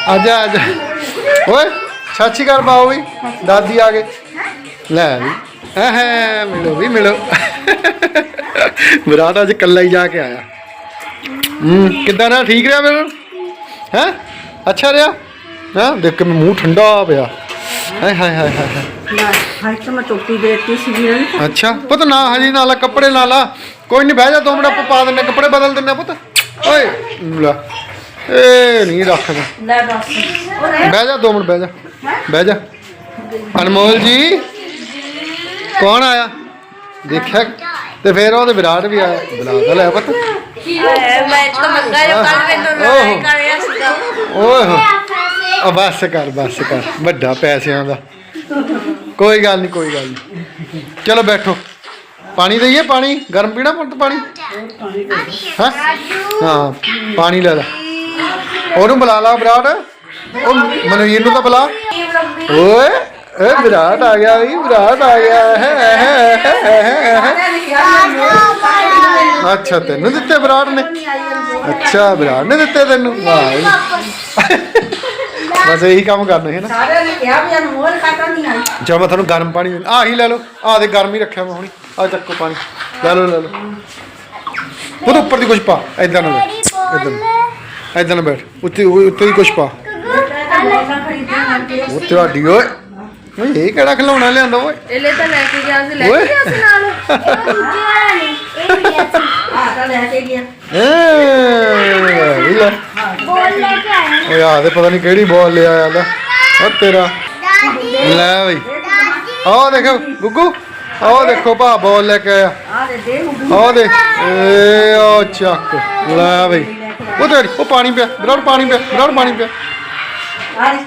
ਆ ਜਾ ਆ ਜਾ ਓਏ ਸਤਿ ਸ਼੍ਰੀ ਅਕਾਲ ਬਾਓ ਵੀ ਦਾਦੀ ਆ ਗਏ ਲੈ ਵੀ ਹੈ ਮਿਲੋ ਵੀ ਮਿਲੋ ਵਿਰਾਟ ਅੱਜ ਇਕੱਲਾ ਹੀ? ਦੇਖ ਕੇ ਮੂੰਹ ਠੰਡਾ ਪਿਆ। ਹਾਏ ਹਾਏ ਹਾਏ ਹਾਏ ਹਾਏ। ਹਾਈ ਤਾਂ ਮੈਂ ਟੋਪੀ ਦੇਤੀ ਸੀ ਜੀ ਇਹਨਾਂ ਅੱਛਾ ਪੁੱਤ ਨਾ ਹਜੀ ਨਾਲ ਕੱਪੜੇ ਲਾ ਲਾ। ਕੋਈ ਨਹੀਂ ਬਹਿ ਜਾ ਦੋ ਮਿੰਟ ਆਪਾਂ ਪਾ ਦਿੰਨੇ ਕੱਪੜੇ ਬਦਲ ਦਿੰਨੇ ਪੁੱਤ। ਓਏ ਲੈ। ਇਹ ਨਹੀਂ ਰੱਖਦਾ ਲੈ ਬਸ। ਬਹਿ ਜਾ ਦੋ ਮਿੰਟ ਬਹਿ ਜਾ। ਬਹਿ ਜਾ। ਅਨਮੋਲ ਜੀ ਕੌਣ ਆਇਆ? ਦੇਖਿਆ? ਤੇ ਫਿਰ ਉਹਦੇ ਵਿਰਾਟ ਵੀ ਆਇਆ। ਬੁਲਾ ਤਾਂ ਲੈ ਪੁੱਤ। ਮੈਂ ਤਾਂ ਮੰਗਾ ਜੋ ਕੱਲ ਮੈਨੂੰ ਓਹੋ। ਓਏ ਹੋ। ਆ ਬਸ ਕਰ ਬਸ ਕਰ। ਵੱਡਾ ਪੈਸਿਆਂ ਦਾ। ਕੋਈ ਗੱਲ ਨਹੀਂ ਕੋਈ ਗੱਲ ਨਹੀਂ ਚਲੋ ਬੈਠੋ। ਪਾਣੀ ਦਈਏ, ਪਾਣੀ? ਗਰਮ ਪੀਣਾ ਪੁੱਤ ਪਾਣੀ? ਹਾਂ? ਹਾਂ, ਪਾਣੀ ਲੈ ਲੈ। ਉਹਨੂੰ ਬੁਲਾ ਲਾ ਵਿਰਾਟ। ਉਹ ਮਨਵੀਰ ਨੂੰ ਤਾਂ ਬੁਲਾ। ਓਏ, ਏ ਵਿਰਾਟ ਆ ਗਿਆ ਵੀ, ਵਿਰਾਟ ਆ ਗਿਆ। ਅੱਛਾ, ਤੈਨੂੰ ਦਿੱਤੇ ਵਿਰਾਟ ਨੇ? ਅੱਛਾ, ਵਿਰਾਟ ਨੇ ਦਿੱਤੇ ਤੈਨੂੰ? ਵਾਹ ਬਸ ਇਹੀ ਕੰਮ ਕਰਨਾ ਹੈ ਨਾ। ਸਾਰਿਆਂ ਨੇ ਕਿਹਾ ਵੀ ਅਨਮੋਲ ਕਾਟਾ ਨਹੀਂ ਆਈ। ਚਲ ਮੈਂ ਤੁਹਾਨੂੰ ਗਰਮ ਪਾਣੀ ਆਹ ਹੀ ਲੈ ਲਓ ਆਹ ਦੇ ਗਰਮ ਹੀ ਰੱਖਿਆ ਮੈਂ ਹੁਣੀ। ਆਹ ਚੱਕੋ ਪਾਣੀ। ਲੈ ਲਓ ਲੈ ਲਓ। ਉਹਦੇ ਉੱਪਰ ਦੀ ਕੁਝ ਪਾ ਐਦਾਂ ਨਾ ਬੈਠ। ਐਦਾਂ ਐਦਾਂ ਨਾ ਬੈਠ। ਉੱਤੇ ਉੱਤੇ ਦੀ ਕੁਝ ਪਾ। ਉਹ ਤੁਹਾਡੀ ਓਏ। ਓਏ ਇਹ ਕਿਹੜਾ ਖਿਲਾਉਣਾ ਲਿਆਂਦਾ ਓਏ? ਇਹਲੇ ਤਾਂ ਲੈ ਕੇ ਗਿਆ ਸੀ ਲੈ ਕੇ ਗਿਆ ਸੀ ਨਾਲ। ਆ ਤਾਂ ਲੈ ਕੇ ਗਿਆ। ਏ ਵੀ ਲੈ। ਓਏ ਆਹ ਤੇ ਪਤਾ ਨਹੀਂ ਕਿਹੜੀ ਬਾਲ ਲਿਆ ਆਇਆ ਲੈ। ਉਹ ਤੇਰਾ। ਲੈ ਬਈ। ਆਹ ਦੇਖੋ ਗੁੱਗੂ ਆਹ ਦੇਖੋ ਭਾ ਬਾਲ ਲੈ ਕੇ ਆਇਆ। ਆਹ ਦੇਖ ਏ ਉਹ ਚੱਕ। ਲੈ ਬਈ। ਉਹ ਤੇਰੀ ਉਹ ਪਾਣੀ ਪਿਆ। ਵਿਰਾਟ ਪਾਣੀ ਪਿਆ ਵਿਰਾਟ ਪਾਣੀ ਪਿਆ। ਆ ਦੇ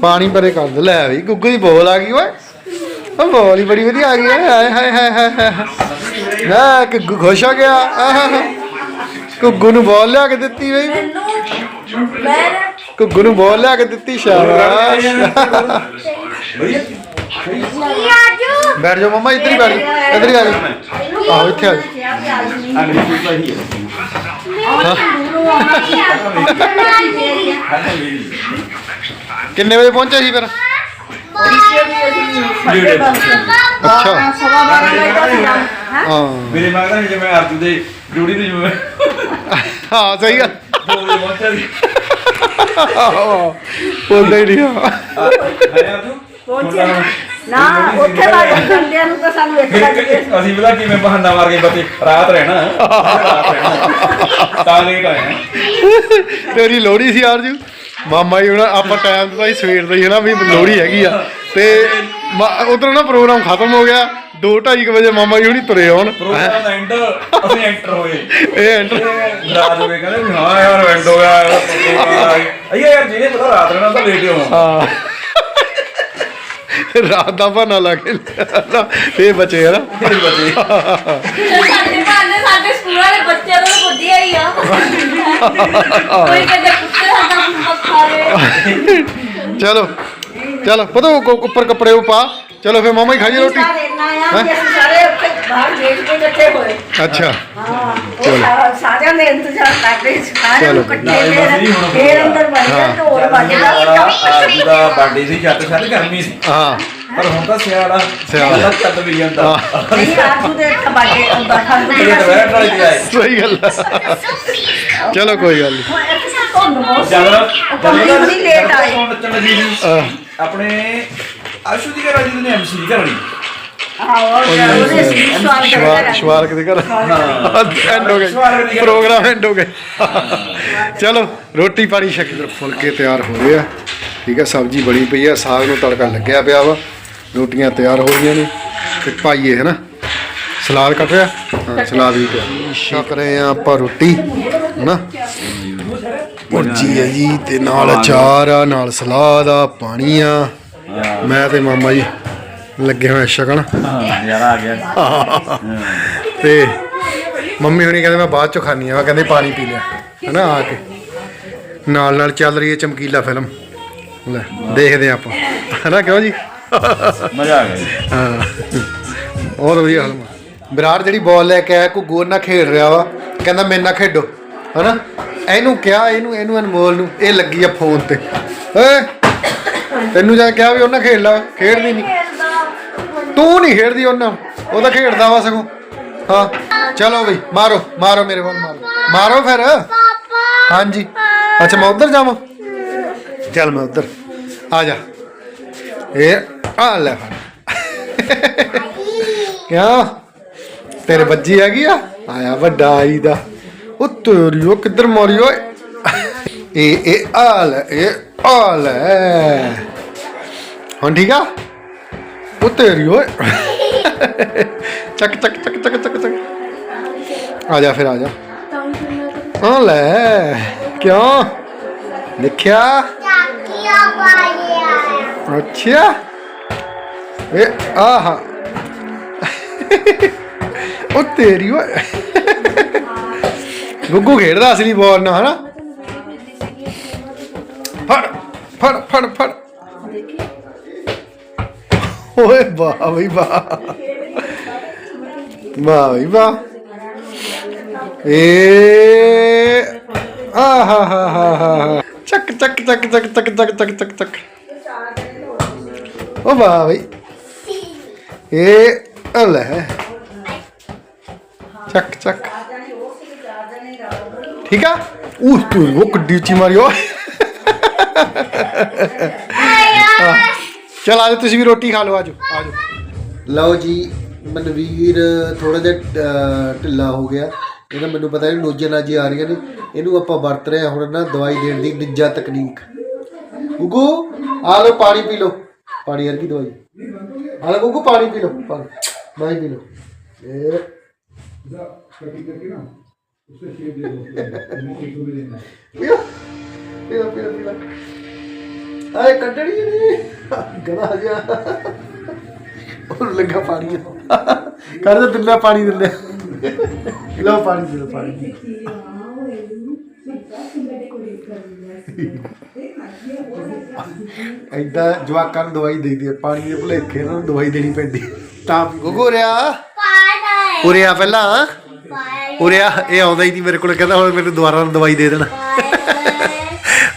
ਪਾਣੀ ਪਰੇ ਕਰ ਦੇ। ਲੈ ਬਈ, ਗੁੱਗੂ ਦੀ ਬੋਲ ਆ ਗਈ ਓਏ। ਉਹ ਬੋਲ ਹੀ ਬੜੀ ਵਧੀਆ ਆ ਗਈ। ਹਾਏ ਹਾਏ ਹਾਏ ਹਾਏ ਹਾਏ ਨਾ ਖੁਸ਼ ਹੋ ਗਿਆ। ਆਹਾ ਘੁੱਗੂ ਨੂੰ ਬੋਲ ਲਿਆ ਕੇ ਦਿੱਤੀ ਬਈ ਮੈਨੂੰ ਮੈਂ ਘੁੱਗੂ ਨੂੰ ਬੋਲ ਲਿਆ ਕੇ ਦਿੱਤੀ ਸ਼ਾਬਾਸ਼ किन्ने बजे पहुँचे जी फिर अच्छा हाँ ਜੋੜੀ ਦੀ ਜਿਵੇਂ ਹਾਂ ਸਹੀ ਗੱਲ। ਦੋ ਬੋਲਦਾ ਹੀ ਨਹੀਂ ਆ ਹੈ ਅਰਜੂ ਪਹੁੰਚੇ ਨਾ ਉੱਥੇ ਬਾਅਦ ਜਾਂਦਿਆਂ ਨੂੰ ਤਾਂ ਸਾਨੂੰ ਇੱਕ ਲੱਗ ਗਏ ਸੀ। ਅਸੀਂ ਪਤਾ ਕਿਵੇਂ ਬਹਾਨਾ ਮਾਰ ਕੇ ਬੱਚੇ ਰਾਤ ਰਹਿਣਾ ਰਾਤ ਰਹਿਣਾ। ਤਾਂ ਲੇਟ ਆਏ ਹਾਂ। ਤੇਰੀ ਲੋੜੀ ਸੀ ਆਰਜੂ ਮਾਮਾ ਜੀ ਹੁਣ ਆਪਾਂ ਟਾਈਮ ਤਾਂ ਹੀ ਸਵੇਰ ਦਾ ਹੀ ਹੈ ਨਾ ਵੀ ਲੋੜੀ ਹੈਗੀ ਆ। ਤੇ ਉਧਰ ਨਾ ਪ੍ਰੋਗਰਾਮ ਖਤਮ ਹੋ ਗਿਆ। 2:30 ਵਜੇ ਮਾਮਾ ਜੀ ਹੁਣੀ ਤੁਰੇ ਆਉਣ। ਪ੍ਰੋਗਰਾਮ ਦਾ ਐਂਡ ਅਸੀਂ ਐਂਟਰ ਹੋਏ। ਇਹ ਐਂਟਰ ਰਾਤ ਹੋ ਗਏ ਕਹਿੰਦੇ ਵੀ ਹਾਂ ਯਾਰ ਐਂਡ ਹੋ ਗਿਆ ਅਈਏ ਯਾਰ ਜਿਹਨੇ ਪਤਾ ਰਾਤ ਰਹਿਣਾ ਤਾਂ ਲੇਟ ਹੋਣਾ। ਹਾਂ। ਰਾਤ ਦਾ ਬਹਾਨਾ ਲਾ ਕੇ। ਇਹ ਬਚੇ ਹੈ ਨਾ? ਇਹ ਬੱਚੇ। ਸਾਡੇ ਭਾਨੇ ਸਾਡੇ ਸਕੂਲ ਵਾਲੇ ਬੱਚਿਆਂ ਨੂੰ ਵਧੀਆ ਹੀ ਆ। ਕੋਈ ਕਹਿੰਦਾ ਕੁੱਤੇ ਸਾਡਾ ਮੱਖਾ ਰੇ ਚਲੋ ਚਲੋ ਪਤਾ ਉੱਪਰ ਕੱਪੜੇ ਉਹ ਪਾ। ਚਲੋ ਫੇ ਮਾਮਾ ਹੀ ਖਾਈਏ ਰੋਟੀ। ਸਾਰੇ ਇੰਨਾ ਆ ਕਿ ਅਸੀਂ ਸਾਰੇ ਉੱਥੇ ਬਾਹਰ ਗੇਟ ਤੇ ਬੈਠੇ ਹੋਏ। ਅੱਛਾ। ਹਾਂ ਉਹ ਸਾ- ਸਾਰਿਆਂ ਨੇ ਇੰਤਜ਼ਾਰ ਕਰਦੇ ਸੀ। ਸਾਰਿਆਂ ਨੂੰ ਚਲੋ। ਇਕੱਠੇ ਨਾਲੇ ਫੇਰ ਮਸੀਂ ਹੁਣ ਫੇਰ ਅੰਦਰ ਵੜ ਗਿਆ ਹਾਂ। ਢੋਲ ਵੱਜਦਾ। ਅੱਜ ਦਾ ਬਰਥਡੇ ਸੀ ਛੱਤ ਛੱਤ ਗਰਮੀ ਸੀ। ਹਾਂ। ਪਰ ਹੁਣ ਤਾਂ ਸਿਆਲਾ ਸਿਆਲਾ। ਸਿਆਲਾ ਚੱਲ ਵੀ ਜਾਂਦਾ। ਨਹੀਂ ਆਜੂ ਦੇ ਬਾਡੇ ਬੈਠਾ ਇਹ ਤਾਂ ਵੈਟ ਵਾਲੀ ਦੀ ਆਏ। ਸਹੀ ਗੱਲ ਆ। ਚਲੋ ਕੋਈ ਗੱਲ ਨਹੀਂ ਧੁੰਦ ਬਹੁਤ ਸੀ ਜਦ ਉਹ ਲੇਟ ਆਏ। ਆਪਣੇ ਆਸ਼ੂ ਦੀ ਘਰ ਵਾਲੀ ਐਮਸੀ ਦੀ ਘਰ ਵਾਲੀ ਹਾਂ ਸਵਾਲ ਸ਼ਵਾਰ ਕਰਦਾ ਸ਼ਵਾਰ ਕਿਤੇ ਐਂਡ ਹੋ ਗਏ ਪ੍ਰੋਗਰਾਮ ਐਂਡ ਹੋ ਗਏ। ਚਲੋ, ਰੋਟੀ ਪਾਣੀ ਛਕ ਫੁਲਕੇ ਤਿਆਰ ਹੋ ਗਏ ਆ। ਠੀਕ ਆ, ਸਬਜ਼ੀ ਬਣੀ ਪਈ ਆ, ਸਾਗ ਨੂੰ ਤੜਕਾ ਲੱਗਿਆ ਪਿਆ ਵਾ। ਰੋਟੀਆਂ ਤਿਆਰ ਹੋ ਗਈਆਂ ਨੇ। ਤੇ ਪਾਈਏ ਹੈ ਨਾ, ਸਲਾਦ ਕੱਟ ਰਿਹਾ? ਹਾਂ, ਸਲਾਦ ਵੀ ਪਿਆ ਛਕ ਰਹੇ ਆ ਆਪਾਂ ਰੋਟੀ, ਹਨਾ? ਮੁਰਜੀ ਆ ਜੀ, ਤੇ ਨਾਲ ਅਚਾਰ ਆ, ਨਾਲ ਸਲਾਦ ਆ, ਪਾਣੀ ਆ। ਮੈਂ ਤੇ ਮਾਮਾ ਜੀ ਲੱਗੇ ਹੋਏ ਛਕਣ ਹਾਂ ਯਾਰ ਆ ਗਿਆ। ਤੇ ਮੰਮੀ ਹੁਣੀ ਕਹਿੰਦੇ ਮੈਂ ਬਾਅਦ ਚ ਖਾਣੀ ਆ। ਮੈਂ ਕਹਿੰਦੇ ਪਾਣੀ ਪੀ ਲਿਆ ਹਨਾ ਆ ਕੇ। ਨਾਲ ਨਾਲ ਚੱਲ ਰਹੀ ਹੈ ਚਮਕੀਲਾ ਫਿਲਮ। ਲੈ ਦੇਖਦੇ ਆਪਾਂ। ਹਨਾ ਕਿਉਂ ਜੀ? ਮਜ਼ਾ ਆ ਗਿਆ। ਹਾਂ। ਬਹੁਤ ਵਧੀਆ ਫਿਲਮ। ਵਿਰਾਟ ਜਿਹੜੀ ਬਾਲ ਲੈ ਕੇ ਆਇਆ ਗੋਰ ਨਾਲ ਖੇਡ ਰਿਹਾ ਵਾ। ਕਹਿੰਦਾ ਮੇਰੇ ਨਾਲ ਖੇਡੋ ਹਨਾ। ਇਹਨੂੰ ਕਿਹਾ ਇਹਨੂੰ ਇਹਨੂੰ ਅਨਮੋਲ ਨੂੰ। ਇਹ ਲੱਗੀ ਆ ਫੋਨ ਤੇ। ਓਏ ਤੈਨੂੰ ਜਾ ਕਿਹਾ ਵੀ ਉਹਨਾਂ ਖੇਡ ਲਾ, ਖੇਡਦੀ ਨਹੀਂ। ਤੂੰ ਨਹੀਂ ਖੇਡਦੀ ਉਹਨਾਂ, ਉਹ ਤਾਂ ਖੇਡਦਾ ਵਾ ਸਗੋਂ। ਹਾਂ, ਚਲੋ ਬਈ ਮਾਰੋ ਮਾਰੋ ਮੇਰੇ ਵੱਲ, ਮਾਰੋ। ਮਾਰੋ ਫਿਰ। ਹਾਂਜੀ। ਅੱਛਾ, ਮੈਂ ਉਧਰ ਜਾਵਾਂ? ਚੱਲ ਮੈਂ ਉਧਰ। ਆ ਜਾ। ਇਹ, ਆ ਲੈ ਫੜ। ਕਿਆ ਤੇਰੇ ਬੱਜੀ ਹੈਗੀ ਆ? ਆਇਆ ਵੱਡਾ ਆਈ ਦਾ। ਉਹ ਤੇਰੀ ਉਹ ਕਿੱਧਰ ਮਾਰੀ ਓਏ? ਇਹ ਇਹ ਆਲ ਲੈ ਇਹ ਆ ਹੁਣ ਠੀਕ ਆ? ਉਹ ਤੇਰੀ ਓਏ। ਚੱਕ ਚੱਕ ਚੱਕ ਚੱਕ ਚੱਕ ਚੱਕ। ਆ ਜਾ ਫਿਰ, ਆ ਜਾ। ਆ ਲੈ, ਕਿਉਂ? ਦੇਖਿਆ? ਅੱਛਾ। ਇਹ ਆਹਾ। ਉਹ ਤੇਰੀ ਓਏ। ਗੁੱਗੂ ਖੇਡਦਾ ਅਸਲੀ ਬਾਲ ਨਾਲ, ਹਨਾ? ਫੜ ਫੜ ਫੜ ਫੜ। ਓਏ ਵਾਹ ਬਈ ਵਾਹ। ਵਾਹ ਬਈ ਵਾਹ। ਏ ਆਹਾ ਹਾ ਹਾ ਹਾ ਚੱਕ ਚੱਕ ਚੱਕ ਚੱਕ ਚੱਕ ਚੱਕ ਚੱਕ ਚੱਕ ਚੱਕ। ਓ ਵਾਹ ਬਈ। ਇਹ ਅਲੇ ਚੱਕ ਚੱਕ। ਠੀਕ ਆ? ਉਹ ਤੂੰ ਉਹ ਕਿੱਡੀ ਉੱਚੀ ਮਾਰੀ ਚਲ ਆਜੋ ਤੁਸੀਂ ਵੀ ਰੋਟੀ ਖਾ ਲਓ, ਆਜੋ ਆਜੋ। ਲਓ ਜੀ, ਮਨਵੀਰ ਥੋੜਾ ਜਿਹਾ ਢਿੱਲਾ ਹੋ ਗਿਆ। ਇਹਦਾ ਮੈਨੂੰ ਪਤਾ ਨਹੀਂ ਨੋਜੇ ਨਾਜੀ ਆ ਰਹੀਆਂ ਨੇ। ਇਹਨੂੰ ਆਪਾਂ ਵਰਤ ਰਹੇ ਹਾਂ ਹੁਣ ਨਾ ਦਵਾਈ ਦੇਣ ਦੀ ਨਿੱਜਾ ਤਕਨੀਕ। ਗੁੱਗੂ, ਆ ਲਓ, ਪਾਣੀ ਪੀ ਲਓ। ਪਾਣੀ ਵਰਗੀ ਦਵਾਈ? ਆ ਲਓ, ਗੁੱਗੂ, ਪਾਣੀ ਪੀ ਲਓ, ਪਾਣੀ। ਦਵਾਈ ਪੀ ਲਓ ਇਹ ਪੀਓ ਪੀਓ ਪੀਓ ਪੀਓ ਆਏ ਕੱਢਣੀ ਨਹੀਂ ਗਣਾ ਜਾ ਉਹ ਲੱਗਾ ਪਾਣੀ ਕਰ ਦੇ ਦਿੰਦਾ ਪਾਣੀ ਦਿੰਦੇ ਲਓ ਪਾਣੀ ਦੇ ਲਓ ਪਾਣੀ ਐਦਾਂ ਜਵਾਕਾਂ ਨੂੰ ਦਵਾਈ ਦੇ ਦੀ ਪਾਣੀ ਦੇ ਭੁਲੇਖੇ ਨਾਲ ਦਵਾਈ ਦੇਣੀ ਪੈਂਦੀ ਤਾਂ ਗੁੱਗੂ ਰਿਆ ਉਰੇ ਆ ਪਹਿਲਾਂ ਉਰੇ ਆ ਇਹ ਆਉਂਦਾ ਹੀ ਨਹੀਂ ਮੇਰੇ ਕੋਲ ਕਹਿੰਦਾ ਹੁਣ ਮੈਨੂੰ ਦੁਬਾਰਾ ਦਵਾਈ ਦੇ ਦੇਣਾ।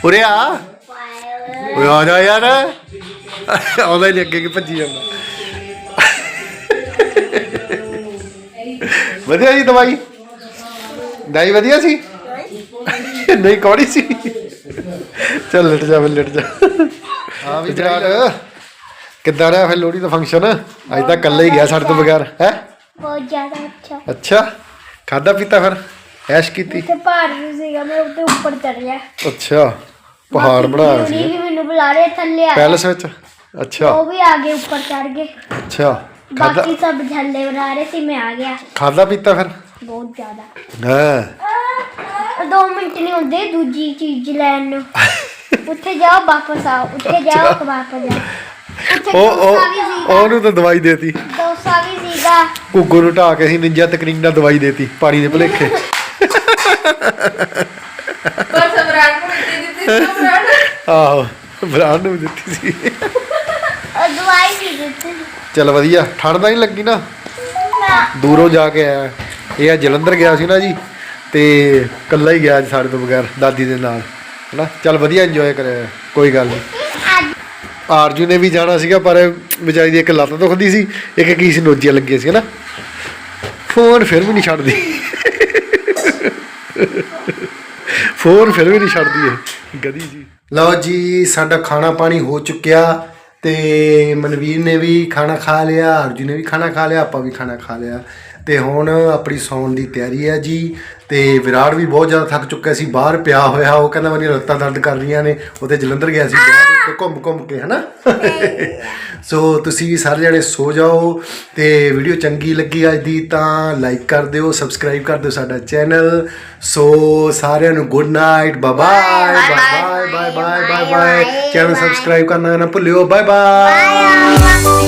ਉਰੇ ਆ। ਓਏ ਆ ਜਾ ਯਾਰ। ਆਉਂਦਾ ਹੀ ਨਹੀਂ ਅੱਗੇ ਕਿ ਭੱਜੀ ਜਾਂਦਾ। ਵਧੀਆ ਜੀ ਦਵਾਈ? ਦਵਾਈ ਵਧੀਆ ਸੀ? ਨਹੀਂ ਕੌੜੀ ਸੀ? ਚੱਲ ਲਟ ਜਾ ਲਟ ਜਾ। ਹਾਂ ਵੀ ਜਰਾਲ ਕਿੱਦਾਂ ਰਿਹਾ ਫਿਰ ਲੋਹੜੀ ਦਾ ਫੰਕਸ਼ਨ ਅੱਜ ਤਾਂ ਇਕੱਲੇ ਹੀ ਗਿਆ ਸਾਡੇ ਤੋਂ ਬਗੈਰ ਹੈ? ਬਹੁਤ ਜ਼ਿਆਦਾ ਅੱਛਾ। ਅੱਛਾ। ਖਾਦਾ ਪੀਤਾ ਫਿਰ? ਐਸ਼ ਕੀਤੀ? ਤੇ ਪਹਾੜ ਵੀ ਸੀਗਾ ਮੈਂ ਉੱਤੇ ਉੱਪਰ ਚੜ ਗਿਆ ਅੱਛਾ ਪਹਾੜ ਬਣਾਇਆ ਸੀ ਵੀ ਮੈਨੂੰ ਬੁਲਾ ਰਹੇ ਥੱਲੇ ਆ ਪੈਲਸ ਵਿੱਚ? ਅੱਛਾ। ਉਹ ਵੀ ਆ ਗਏ ਉੱਪਰ ਚੜ ਗਏ। ਅੱਛਾ ਖਾਦਾ ਬਾਕੀ ਸਭ ਝੱਲੇ ਬਣਾ ਰਹੇ ਸੀ ਮੈਂ ਆ ਗਿਆ। ਖਾਦਾ ਪੀਤਾ ਫਿਰ? ਬਹੁਤ ਜ਼ਿਆਦਾ। ਹਾਂ ਦੋ ਮਿੰਟ ਨਹੀਂ ਹੁੰਦੇ ਦੂਜੀ ਚੀਜ਼ ਲੈਣ ਨੂੰ। ਉੱਥੇ ਜਾਓ ਵਾਪਸ ਆਓ। ਉੱਥੇ ਜਾਓ ਵਾਪਸ ਜਾਓ ਉੱਥੇ ਉਹ ਉਹ ਉਹਨੂੰ ਤਾਂ ਦਵਾਈ ਦੇਤੀ। ਡੋਸਾ ਵੀ ਸੀਗਾ। ਗੁੱਗੂ ਨੂੰ ਢਾ ਕੇ ਅਸੀਂ ਨਿੰਜਾ ਤਕਨੀਕ ਨਾਲ ਦਵਾਈ ਦੇਤੀ ਪਾਣੀ ਦੇ ਭਲੇਖੇ। ਪਰ ਸਮਰਾਟ ਨੂੰ ਦਿੱਤੀ ਦਿੱਤੀ ਸੀ ਸਮਰਾਟ। ਆਹੋ ਬਰਾਨ ਨੂੰ ਵੀ ਦਿੱਤੀ ਸੀ। ਉਹ ਦਵਾਈ ਵੀ ਦਿੱਤੀ। ਚੱਲ ਵਧੀਆ ਠੰਡ ਤਾਂ ਨਹੀਂ ਲੱਗੀ ਨਾ? ਨਾ। ਦੂਰੋਂ ਜਾ ਕੇ ਆਇਆ। ਇਹ ਆ ਜਲੰਧਰ ਗਿਆ ਸੀ ਨਾ ਜੀ ਤੇ ਕੱਲਾ ਹੀ ਗਿਆ ਅੱਜ ਸਾਡੇ ਤੋਂ ਬਗੈਰ ਦਾਦੀ ਦੇ ਨਾਲ। ਹਨਾ? ਚੱਲ ਵਧੀਆ ਇੰਜੋਏ ਕਰਿਆ। ਕੋਈ ਗੱਲ ਨਹੀਂ ਆਰਜੂ ਨੇ ਵੀ ਜਾਣਾ ਸੀਗਾ, ਪਰ ਵਿਚਾਰੀ ਦੀ ਇੱਕ ਲੱਤ ਦੁਖਦੀ ਸੀ, ਇੱਕ ਕੀ ਸੀ, ਨੋਜੀਆਂ ਲੱਗੀਆਂ ਸੀ, ਹਨਾ? ਫੋਨ ਫਿਰ ਵੀ ਨਹੀਂ ਛੱਡਦੀ। ਫੋਨ ਫਿਰ ਵੀ ਨਹੀਂ ਛੱਡਦੀ ਇਹ। ਗਦੀ ਜੀ ਲਓ ਜੀ, ਸਾਡਾ ਖਾਣਾ ਪਾਣੀ ਹੋ ਚੁੱਕਿਆ ਤੇ ਮਨਵੀਰ ਨੇ ਵੀ ਖਾਣਾ ਖਾ ਲਿਆ ਅਰਜੂ ਨੇ ਵੀ ਖਾਣਾ ਖਾ ਲਿਆ, ਆਪਾਂ ਵੀ ਖਾਣਾ ਖਾ ਲਿਆ। ਤੇ ਹੁਣ ਆਪਣੀ ਸੌਣ ਦੀ ਤਿਆਰੀ ਹੈ ਜੀ ਤੇ ਵਿਰਾਟ ਵੀ ਬਹੁਤ ਜ਼ਿਆਦਾ ਥੱਕ ਚੁੱਕਿਆ ਸੀ ਬਾਹਰ ਪਿਆ ਹੋਇਆ ਉਹ ਕਹਿੰਦਾ ਮੇਰੀਆਂ ਲੱਤਾਂ ਦਰਦ ਕਰ ਰਹੀਆਂ ਨੇ ਉਹਤੇ ਜਲੰਧਰ ਗਿਆ ਸੀ ਦੇ ਉੱਤੇ ਘੁੰਮ ਘੁੰਮ ਕੇ ਹਨਾ? ਸੋ ਤੁਸੀਂ ਵੀ ਸਾਰੇ ਜਣੇ ਸੋ ਜਾਓ ਤੇ ਵੀਡੀਓ ਚੰਗੀ ਲੱਗੀ ਅੱਜ ਦੀ ਤਾਂ ਲਾਈਕ ਕਰ ਦਿਓ ਸਬਸਕ੍ਰਾਈਬ ਕਰ ਦਿਓ ਸਾਡਾ ਚੈਨਲ ਸੋ ਸਾਰਿਆਂ ਨੂੰ good night bye bye bye bye bye bye channel subscribe ਕਰਨਾ ਨਾ ਭੁੱਲਿਓ ਬਾਏ ਬਾਏ